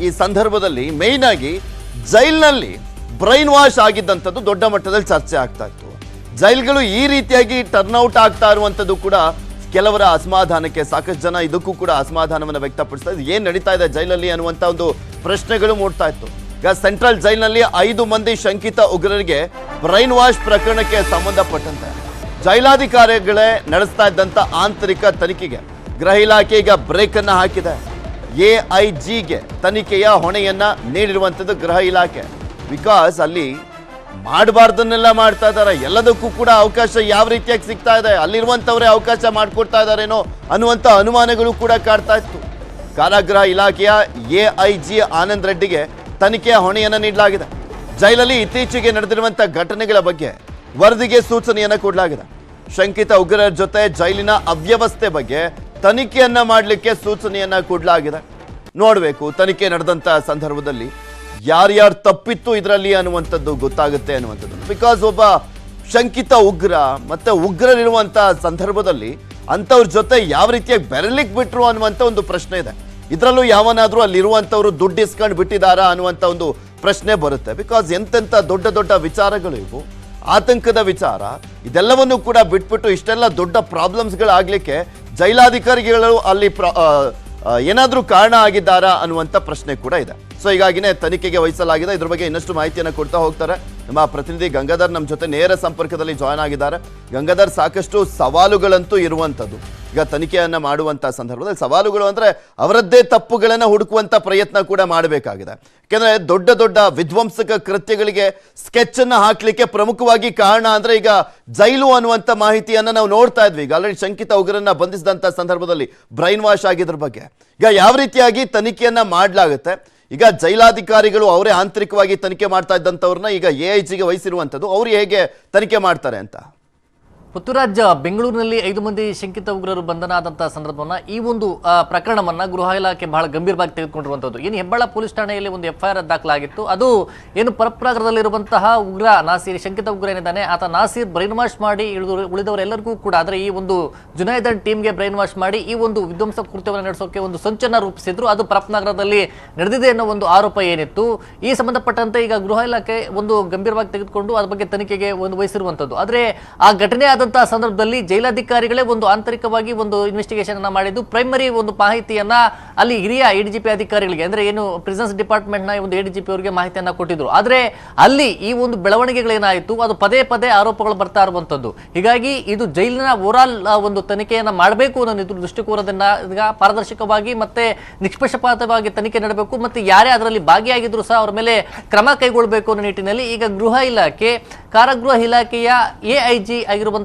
ಈ ಸಂದರ್ಭದಲ್ಲಿ ಮೇಯ್ನ್ ಆಗಿ ಜೈಲ್ನಲ್ಲಿ ಬ್ರೈನ್ ವಾಶ್ ಆಗಿದ್ದಂಥದ್ದು ದೊಡ್ಡ ಮಟ್ಟದಲ್ಲಿ ಚರ್ಚೆ ಆಗ್ತಾ ಇತ್ತು. ಜೈಲ್ಗಳು ಈ ರೀತಿಯಾಗಿ ಟರ್ನ್ಔಟ್ ಆಗ್ತಾ ಇರುವಂಥದ್ದು ಕೂಡ ಕೆಲವರ ಅಸಮಾಧಾನಕ್ಕೆ ಸಾಕಷ್ಟು ಜನ ಇದಕ್ಕೂ ಕೂಡ ಅಸಮಾಧಾನವನ್ನು ವ್ಯಕ್ತಪಡಿಸ್ತಾ ಇದೆ ಏನ್ ನಡೀತಾ ಇದೆ ಜೈಲಲ್ಲಿ ಅನ್ನುವಂಥ ಒಂದು ಪ್ರಶ್ನೆಗಳು ಮೂಡ್ತಾ ಇತ್ತು. ಈಗ ಸೆಂಟ್ರಲ್ ಜೈಲ್ನಲ್ಲಿ ಐದು ಮಂದಿ ಶಂಕಿತ ಉಗ್ರರಿಗೆ ಬ್ರೈನ್ ವಾಶ್ ಪ್ರಕರಣಕ್ಕೆ ಸಂಬಂಧಪಟ್ಟಂತೆ ಜೈಲಾಧಿಕಾರಿಗಳೇ ನಡೆಸ್ತಾ ಇದ್ದಂತ ಆಂತರಿಕ ತನಿಖೆಗೆ ಗೃಹ ಇಲಾಖೆ ಈಗ ಬ್ರೇಕ್ ಅನ್ನ ಹಾಕಿದೆ. ಎಐಜಿಗೆ ತನಿಖೆಯ ಹೊಣೆಯನ್ನ ನೀಡಿರುವಂಥದ್ದು ಗೃಹ ಇಲಾಖೆ. ಬಿಕಾಸ್ ಅಲ್ಲಿ ಮಾಡಬಾರ್ದನ್ನೆಲ್ಲ ಮಾಡ್ತಾ ಇದ್ದಾರೆ. ಎಲ್ಲದಕ್ಕೂ ಕೂಡ ಅವಕಾಶ ಯಾವ ರೀತಿಯಾಗಿ ಸಿಗ್ತಾ ಇದೆ, ಅಲ್ಲಿರುವಂಥವರೇ ಅವಕಾಶ ಮಾಡಿಕೊಡ್ತಾ ಇದ್ದಾರೇನೋ ಅನ್ನುವಂಥ ಅನುಮಾನಗಳು ಕೂಡ ಕಾಡ್ತಾ ಇತ್ತು. ಕಾರಾಗೃಹ ಇಲಾಖೆಯ ಜಿ ಆನಂದ್ ರೆಡ್ಡಿಗೆ ತನಿಖೆಯ ಹೊಣೆಯನ್ನು ನೀಡಲಾಗಿದೆ. ಜೈಲಲ್ಲಿ ಇತ್ತೀಚೆಗೆ ನಡೆದಿರುವಂಥ ಘಟನೆಗಳ ಬಗ್ಗೆ ವರದಿಗೆ ಸೂಚನೆಯನ್ನು ಕೊಡಲಾಗಿದೆ. ಶಂಕಿತ ಉಗ್ರರ ಜೊತೆ ಜೈಲಿನ ಅವ್ಯವಸ್ಥೆ ಬಗ್ಗೆ ತನಿಖೆಯನ್ನ ಮಾಡಲಿಕ್ಕೆ ಸೂಚನೆಯನ್ನ ಕೊಡಲಾಗಿದೆ. ನೋಡಬೇಕು, ತನಿಖೆ ನಡೆದಂಥ ಸಂದರ್ಭದಲ್ಲಿ ಯಾರ್ಯಾರು ತಪ್ಪಿತ್ತು ಇದರಲ್ಲಿ ಅನ್ನುವಂಥದ್ದು ಗೊತ್ತಾಗುತ್ತೆ ಅನ್ನುವಂಥದ್ದು. ಬಿಕಾಸ್ ಒಬ್ಬ ಶಂಕಿತ ಉಗ್ರ ಮತ್ತೆ ಉಗ್ರರಿರುವಂಥ ಸಂದರ್ಭದಲ್ಲಿ ಅಂಥವ್ರ ಜೊತೆ ಯಾವ ರೀತಿಯಾಗಿ ಬೆರಲಿಕ್ಕೆ ಬಿಟ್ರು ಅನ್ನುವಂಥ ಒಂದು ಪ್ರಶ್ನೆ ಇದೆ. ಇದರಲ್ಲೂ ಯಾವನಾದರೂ ಅಲ್ಲಿರುವಂಥವ್ರು ದುಡ್ಡು ಇಸ್ಕೊಂಡು ಬಿಟ್ಟಿದ್ದಾರಾ ಅನ್ನುವಂಥ ಒಂದು ಪ್ರಶ್ನೆ ಬರುತ್ತೆ. ಬಿಕಾಸ್ ಎಂತೆಂಥ ದೊಡ್ಡ ದೊಡ್ಡ ವಿಚಾರಗಳು ಇವು. ಆತಂಕದ ವಿಚಾರ. ಇದೆಲ್ಲವನ್ನು ಕೂಡ ಬಿಟ್ಬಿಟ್ಟು ಇಷ್ಟೆಲ್ಲ ದೊಡ್ಡ ಪ್ರಾಬ್ಲಮ್ಸ್ಗಳಾಗಲಿಕ್ಕೆ ಜೈಲಾಧಿಕಾರಿಗಳು ಅಲ್ಲಿ ಏನಾದರೂ ಕಾರಣ ಆಗಿದ್ದಾರಾ ಅನ್ನುವಂಥ ಪ್ರಶ್ನೆ ಕೂಡ ಇದೆ. ಸೊ ಹೀಗಾಗಿನೇ ತನಿಖೆಗೆ ವಹಿಸಲಾಗಿದೆ. ಇದ್ರ ಬಗ್ಗೆ ಇನ್ನಷ್ಟು ಮಾಹಿತಿಯನ್ನು ಕೊಡ್ತಾ ಹೋಗ್ತಾರೆ. ನಮ್ಮ ಪ್ರತಿನಿಧಿ ಗಂಗಾಧರ್ ನಮ್ಮ ಜೊತೆ ನೇರ ಸಂಪರ್ಕದಲ್ಲಿ ಜಾಯ್ನ್ ಆಗಿದ್ದಾರೆ. ಗಂಗಾಧರ್, ಸಾಕಷ್ಟು ಸವಾಲುಗಳಂತೂ ಇರುವಂಥದ್ದು. ಈಗ ತನಿಖೆಯನ್ನು ಮಾಡುವಂಥ ಸಂದರ್ಭದಲ್ಲಿ ಸವಾಲುಗಳು ಅಂದರೆ ಅವರದ್ದೇ ತಪ್ಪುಗಳನ್ನು ಹುಡುಕುವಂಥ ಪ್ರಯತ್ನ ಕೂಡ ಮಾಡಬೇಕಾಗಿದೆ. ಯಾಕೆಂದರೆ ದೊಡ್ಡ ದೊಡ್ಡ ವಿಧ್ವಂಸಕ ಕೃತ್ಯಗಳಿಗೆ ಹಾಕಲಿಕ್ಕೆ ಹಾಕ್ಲಿಕ್ಕೆ ಪ್ರಮುಖವಾಗಿ ಕಾರಣ ಅಂದರೆ ಈಗ ಜೈಲು ಅನ್ನುವಂಥ ಮಾಹಿತಿಯನ್ನು ನಾವು ನೋಡ್ತಾ ಇದ್ವಿ. ಈಗ ಆಲ್ರೆಡಿ ಶಂಕಿತ ಉಗ್ರರನ್ನು ಬಂಧಿಸಿದಂಥ ಸಂದರ್ಭದಲ್ಲಿ ಬ್ರೈನ್ ವಾಶ್ ಆಗಿದ್ರ ಬಗ್ಗೆ. ಈಗ ಯಾವ ರೀತಿಯಾಗಿ ತನಿಖೆಯನ್ನು ಮಾಡಲಾಗುತ್ತೆ? ಈಗ ಜೈಲಾಧಿಕಾರಿಗಳು ಅವರೇ ಆಂತರಿಕವಾಗಿ ತನಿಖೆ ಮಾಡ್ತಾ ಇದ್ದಂಥವ್ರನ್ನ ಈಗ ಎ ಐ ಜಿಗೆ ವಹಿಸಿರುವಂಥದ್ದು, ಅವ್ರು ಹೇಗೆ ತನಿಖೆ ಮಾಡ್ತಾರೆ ಅಂತ? ಪುತ್ತೂರಾಜ್ ಬೆಂಗಳೂರಿನಲ್ಲಿ ಐದು ಮಂದಿ ಶಂಕಿತ ಉಗ್ರರು ಬಂಧನ ಆದಂತಹ ಸಂದರ್ಭವನ್ನ ಈ ಒಂದು ಪ್ರಕರಣವನ್ನ ಗೃಹ ಇಲಾಖೆ ಬಹಳ ಗಂಭೀರವಾಗಿ ತೆಗೆದುಕೊಂಡಿರುವಂತದ್ದು. ಏನು ಹೆಬ್ಬಾಳ ಪೊಲೀಸ್ ಠಾಣೆಯಲ್ಲಿ ಒಂದು ಎಫ್ಐಆರ್ ದಾಖಲಾಗಿತ್ತು. ಅದು ಏನು ಪರಪ್ರಾಗರದಲ್ಲಿರುವಂತಹ ಉಗ್ರ ನಾಸೀರ್, ಶಂಕಿತ ಉಗ್ರ ಏನಿದ್ದಾನೆ, ಆತ ನಾಸೀರ್ ಬ್ರೈನ್ ವಾಶ್ ಮಾಡಿ ಇಳಿದು, ಉಳಿದವರೆಲ್ಲರಿಗೂ ಕೂಡ, ಆದರೆ ಈ ಒಂದು ಜುನೈದನ್ ಟೀಮ್ಗೆ ಬ್ರೈನ್ ವಾಶ್ ಮಾಡಿ ಈ ಒಂದು ವಿಧ್ವಂಸ ಕೃತ್ಯವನ್ನು ನಡೆಸೋಕೆ ಒಂದು ಸಂಚನ ರೂಪಿಸಿದ್ರು. ಅದು ಪರಪ್ನಗರದಲ್ಲಿ ನಡೆದಿದೆ ಅನ್ನೋ ಒಂದು ಆರೋಪ ಏನಿತ್ತು. ಈ ಸಂಬಂಧಪಟ್ಟಂತೆ ಈಗ ಗೃಹ ಇಲಾಖೆ ಒಂದು ಗಂಭೀರವಾಗಿ ತೆಗೆದುಕೊಂಡು ಅದ್ರ ಬಗ್ಗೆ ತನಿಖೆಗೆ ಒಂದು ವಹಿಸಿರುವಂತದ್ದು. ಆದ್ರೆ ಆ ಘಟನೆ ಆದ ಆದಂತಹ ಸಂದರ್ಭದಲ್ಲಿ ಜೈಲಾಧಿಕಾರಿಗಳೇ ಒಂದು ಆಂತರಿಕವಾಗಿ ಒಂದು ಇನ್ವೆಸ್ಟಿಗೇಷನ್ ಅನ್ನ ಮಾಡಿದ್ದು ಪ್ರೈಮರಿ ಒಂದು ಮಾಹಿತಿಯನ್ನ ಅಲ್ಲಿ ಹಿರಿಯ ಎಡಿಜಿಪಿ ಅಧಿಕಾರಿಗಳಿಗೆ, ಅಂದ್ರೆ ಏನು ಪ್ರಿಸನ್ಸ್ ಡಿಪಾರ್ಟ್ಮೆಂಟ್ನ ಒಂದು ಎಡಿಜಿಪಿ ಅವರಿಗೆ ಮಾಹಿತಿಯನ್ನ ಕೊಟ್ಟಿದ್ರು. ಆದ್ರೆ ಅಲ್ಲಿ ಈ ಒಂದು ಬೆಳವಣಿಗೆಗಳೇನಾಯಿತು ಅದು ಪದೇ ಪದೇ ಆರೋಪಗಳು ಬರ್ತಾ ಇರುವಂತದ್ದು. ಹೀಗಾಗಿ ಇದು ಜೈಲಿನ ಓವರಾಲ್ ಒಂದು ತನಿಖೆಯನ್ನ ಮಾಡಬೇಕು ಅನ್ನೋ ದೃಷ್ಟಿಕೋನದಿಂದ ಈಗ ಪಾರದರ್ಶಕವಾಗಿ ಮತ್ತೆ ನಿಷ್ಪಕ್ಷಪಾತವಾಗಿ ತನಿಖೆ ನಡಬೇಕು, ಮತ್ತೆ ಯಾರೇ ಅದರಲ್ಲಿ ಭಾಗಿಯಾಗಿದ್ರು ಸಹ ಅವರ ಮೇಲೆ ಕ್ರಮ ಕೈಗೊಳ್ಳಬೇಕು ಅನ್ನೋ ನಿಟ್ಟಿನಲ್ಲಿ ಈಗ ಗೃಹ ಇಲಾಖೆ, ಕಾರಾಗೃಹ ಇಲಾಖೆಯ ಎ ಐ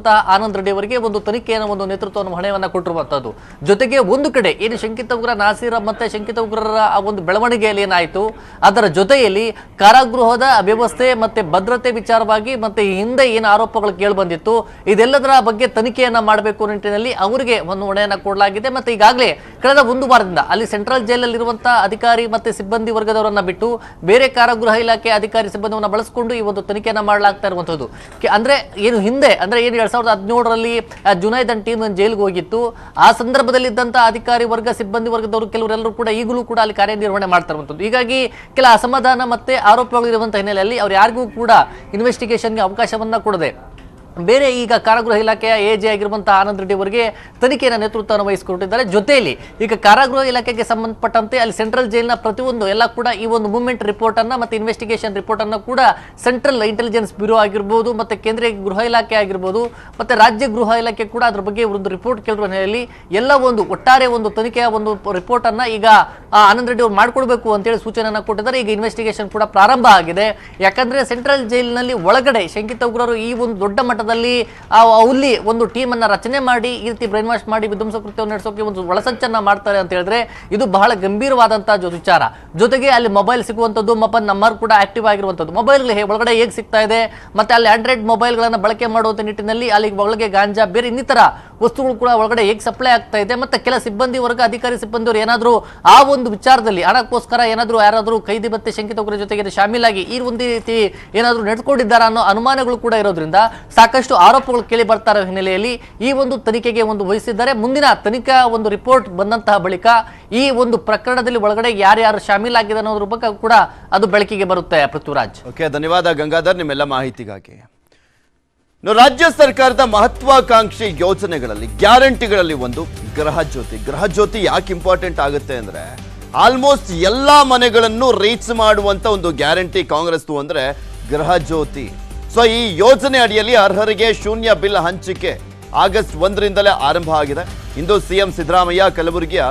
ಆಗಿರುವಂತಹ ಆನಂದ್ ರೆಡ್ಡಿ ಅವರಿಗೆ ಒಂದು ತನಿಖೆಯನ್ನು, ಒಂದು ನೇತೃತ್ವವನ್ನು, ಹೊಣೆಯನ್ನ ಕೊಟ್ಟಿರುವಂತದ್ದು ಜೊತೆಗೆ ಒಂದು ಕಡೆ ಏನು ಶಂಕಿತ ಉಗ್ರ ನಾಸೀರ ಮತ್ತೆ ಶಂಕಿತ ಉಗ್ರರ ಒಂದು ಬೆಳವಣಿಗೆಯಲ್ಲಿ ಏನಾಯಿತು? ಅದರ ಜೊತೆಯಲ್ಲಿ ಕಾರಾಗೃಹದ ವ್ಯವಸ್ಥೆ ಮತ್ತೆ ಭದ್ರತೆ ವಿಚಾರವಾಗಿ ಮತ್ತೆ ಹಿಂದೆ ಏನು ಆರೋಪಗಳು ಕೇಳಿ ಬಂದಿತ್ತು ಇದೆಲ್ಲದರ ಬಗ್ಗೆ ತನಿಖೆಯನ್ನ ಮಾಡಬೇಕು ನಿಟ್ಟಿನಲ್ಲಿ ಅವರಿಗೆ ಒಂದು ಹೊಣೆಯನ್ನ ಕೊಡಲಾಗಿದೆ. ಮತ್ತೆ ಈಗಾಗಲೇ ಕಳೆದ ಒಂದು ವಾರದಿಂದ ಅಲ್ಲಿ ಸೆಂಟ್ರಲ್ ಜೈಲಲ್ಲಿರುವಂತಹ ಅಧಿಕಾರಿ ಮತ್ತೆ ಸಿಬ್ಬಂದಿ ವರ್ಗದವರನ್ನ ಬಿಟ್ಟು ಬೇರೆ ಕಾರಾಗೃಹ ಇಲಾಖೆ ಅಧಿಕಾರಿ ಸಿಬ್ಬಂದಿಯನ್ನು ಬಳಸಿಕೊಂಡು ಈ ಒಂದು ತನಿಖೆಯನ್ನ ಮಾಡಲಾಗ್ತಾ ಇರುವಂತದ್ದು ಅಂದ್ರೆ ಏನು ಹಿಂದೆ, ಅಂದ್ರೆ ಏನು ಎರಡ್ ಸಾವಿರದ ಹದಿನೇಳರಲ್ಲಿ ಜುನೈದ್ ಅಂಡ್ ಟೀಮ್ ಜೈಲಿಗೆ ಹೋಗಿತ್ತು. ಆ ಸಂದರ್ಭದಲ್ಲಿ ಇದ್ದಂತ ಅಧಿಕಾರಿ ವರ್ಗ, ಸಿಬ್ಬಂದಿ ವರ್ಗದವರು ಕೆಲವರೆಲ್ಲರೂ ಕೂಡ ಈಗಲೂ ಕೂಡ ಅಲ್ಲಿ ಕಾರ್ಯನಿರ್ವಹಣೆ ಮಾಡ್ತಾ ಇರುವಂತದ್ದು ಹೀಗಾಗಿ ಕೆಲ ಅಸಮಾಧಾನ ಮತ್ತೆ ಆರೋಪಗಳು ಇರುವಂತಹ ಹಿನ್ನೆಲೆಯಲ್ಲಿ ಅವ್ರು ಯಾರಿಗೂ ಕೂಡ ಇನ್ವೆಸ್ಟಿಗೇಷನ್ಗೆ ಅವಕಾಶವನ್ನ ಕೊಡದೆ ಬೇರೆ ಈಗ ಕಾರಾಗೃಹ ಇಲಾಖೆಯ ಎ ಜೆ ಆಗಿರುವಂತಹ ಆನಂದ್ ರೆಡ್ಡಿ ಅವರಿಗೆ ತನಿಖೆಯ ನೇತೃತ್ವವನ್ನು ವಹಿಸಿಕೊಟ್ಟಿದ್ದಾರೆ. ಜೊತೆಯಲ್ಲಿ ಈಗ ಕಾರಾಗೃಹ ಇಲಾಖೆಗೆ ಸಂಬಂಧಪಟ್ಟಂತೆ ಅಲ್ಲಿ ಸೆಂಟ್ರಲ್ ಜೈಲಿನ ಪ್ರತಿಯೊಂದು ಎಲ್ಲ ಕೂಡ ಈ ಒಂದು ಮೂವ್ಮೆಂಟ್ ರಿಪೋರ್ಟ್ ಅನ್ನ ಮತ್ತೆ ಇನ್ವೆಸ್ಟಿಗೇಷನ್ ರಿಪೋರ್ಟ್ ಅನ್ನು ಕೂಡ ಸೆಂಟ್ರಲ್ ಇಂಟೆಲಿಜೆನ್ಸ್ ಬ್ಯೂರೋ ಆಗಿರ್ಬೋದು ಮತ್ತೆ ಕೇಂದ್ರೀಯ ಗೃಹ ಇಲಾಖೆ ಆಗಿರ್ಬೋದು ಮತ್ತೆ ರಾಜ್ಯ ಗೃಹ ಇಲಾಖೆ ಕೂಡ ಅದ್ರ ಬಗ್ಗೆ ಒಂದು ರಿಪೋರ್ಟ್ ಕೇಳಿರುವ ಹಿನ್ನೆಲೆಯಲ್ಲಿ ಎಲ್ಲ ಒಂದು ಒಟ್ಟಾರೆ ಒಂದು ತನಿಖೆಯ ಒಂದು ರಿಪೋರ್ಟ್ ಅನ್ನ ಈಗ ಆನಂದ್ ರೆಡ್ಡಿ ಅವರು ಮಾಡಿಕೊಡ್ಬೇಕು ಅಂತೇಳಿ ಸೂಚನೆಯನ್ನು ಕೊಟ್ಟಿದ್ದಾರೆ. ಈಗ ಇನ್ವೆಸ್ಟಿಗೇಷನ್ ಕೂಡ ಪ್ರಾರಂಭ ಆಗಿದೆ. ಯಾಕಂದ್ರೆ ಸೆಂಟ್ರಲ್ ಜೈಲಿನಲ್ಲಿ ಒಳಗಡೆ ಶಂಕಿತ ಉಗ್ರರು ಈ ಒಂದು ದೊಡ್ಡ ಮಟ್ಟದಲ್ಲಿ ಅಲ್ಲಿ ಒಂದು ಟೀಮ್ ಅನ್ನ ರಚನೆ ಮಾಡಿ, ಈ ರೀತಿ ಬ್ರೈನ್ ವಾಶ್ ಮಾಡಿ ವಿಧ್ವಂಸ ಕೃತ್ಯವನ್ನು ನಡೆಸೋಕೆ ಒಂದು ಒಳಸಂಚನ್ನ ಮಾಡ್ತಾರೆ ಅಂತ ಹೇಳಿದ್ರೆ ಇದು ಬಹಳ ಗಂಭೀರವಾದಂತಹ ವಿಚಾರ. ಜೊತೆಗೆ ಅಲ್ಲಿ ಮೊಬೈಲ್ ಸಿಗುವಂಥದ್ದು ಮೊಬೈಲ್ ನಂಬರ್ ಕೂಡ ಆಕ್ಟಿವ್ ಆಗಿರುವಂಥದ್ದು ಮೊಬೈಲ್ ಒಳಗಡೆ ಹೇಗೆ ಸಿಗ್ತಾ ಇದೆ? ಮತ್ತೆ ಅಲ್ಲಿ ಆಂಡ್ರಾಯ್ಡ್ ಮೊಬೈಲ್ಗಳನ್ನು ಬಳಕೆ ಮಾಡುವಂಥ ನಿಟ್ಟಿನಲ್ಲಿ ಅಲ್ಲಿ ಒಳಗೆ ಗಾಂಜಾ, ಬೇರೆ ಇನ್ನಿತರ ವಸ್ತುಗಳು ಕೂಡ ಒಳಗಡೆ ಹೇಗೆ ಸಪ್ಲೈ ಆಗ್ತಾ ಇದೆ? ಮತ್ತೆ ಕೆಲ ಸಿಬ್ಬಂದಿ ವರ್ಗ, ಅಧಿಕಾರಿ ಸಿಬ್ಬಂದಿಯವರು ಏನಾದರೂ ಆ ಒಂದು ವಿಚಾರದಲ್ಲಿ, ಹಣಕ್ಕೋಸ್ಕರ ಏನಾದರೂ ಯಾರಾದರೂ ಮತ್ತೆ ಶಂಕಿತ ಉಗ್ರರ ಜೊತೆಗೆ ಶಾಮೀಲಾಗಿ ಈ ಒಂದು ರೀತಿ ಏನಾದರೂ ನಡೆದುಕೊಂಡಿದ್ದಾರಾ ಅನ್ನೋ ಅನುಮಾನಗಳು ಕೂಡ ಇರೋದ್ರಿಂದ ಸಾಕಷ್ಟು ಆರೋಪಗಳು ಕೇಳಿ ಬರ್ತಾ ಇರೋ ಹಿನ್ನೆಲೆಯಲ್ಲಿ ಈ ಒಂದು ತನಿಖೆಗೆ ಒಂದು ವಹಿಸಿದ್ದಾರೆ. ಮುಂದಿನ ತನಿಖಾ ಒಂದು ರಿಪೋರ್ಟ್ ಬಂದಂತಹ ಬಳಿಕ ಈ ಒಂದು ಪ್ರಕರಣದಲ್ಲಿ ಒಳಗಡೆ ಯಾರ್ಯಾರು ಶಾಮೀಲಾಗಿದೆ ಅನ್ನೋದ್ರ ಬಗ್ಗೆ ಕೂಡ ಅದು ಬೆಳಕಿಗೆ ಬರುತ್ತೆ ಪೃಥ್ವಿರಾಜ್. ಓಕೆ, ಧನ್ಯವಾದ ಗಂಗಾಧರ್, ನಿಮ್ಮೆಲ್ಲ ಮಾಹಿತಿಗಾಗಿ. ರಾಜ್ಯ ಸರ್ಕಾರದ ಮಹತ್ವಾಕಾಂಕ್ಷಿ ಯೋಜನೆಗಳಲ್ಲಿ, ಗ್ಯಾರಂಟಿಗಳಲ್ಲಿ ಒಂದು ಗ್ರಹ ಜ್ಯೋತಿ. ಗ್ರಹ ಜ್ಯೋತಿ ಯಾಕೆ ಇಂಪಾರ್ಟೆಂಟ್ ಆಗುತ್ತೆ ಅಂದ್ರೆ ಆಲ್ಮೋಸ್ಟ್ ಎಲ್ಲಾ ಮನೆಗಳನ್ನು ರೀಚ್ ಮಾಡುವಂತ ಒಂದು ಗ್ಯಾರಂಟಿ ಕಾಂಗ್ರೆಸ್ದು ಅಂದ್ರೆ ಗ್ರಹ ಜ್ಯೋತಿ. ಸೊ, ಈ ಯೋಜನೆ ಅಡಿಯಲ್ಲಿ ಅರ್ಹರಿಗೆ ಶೂನ್ಯ ಬಿಲ್ ಹಂಚಿಕೆ ಆಗಸ್ಟ್ ಒಂದರಿಂದಲೇ ಆರಂಭ ಆಗಿದೆ. ಇಂದು ಸಿಎಂ ಸಿದ್ದರಾಮಯ್ಯ ಕಲಬುರಗಿಯ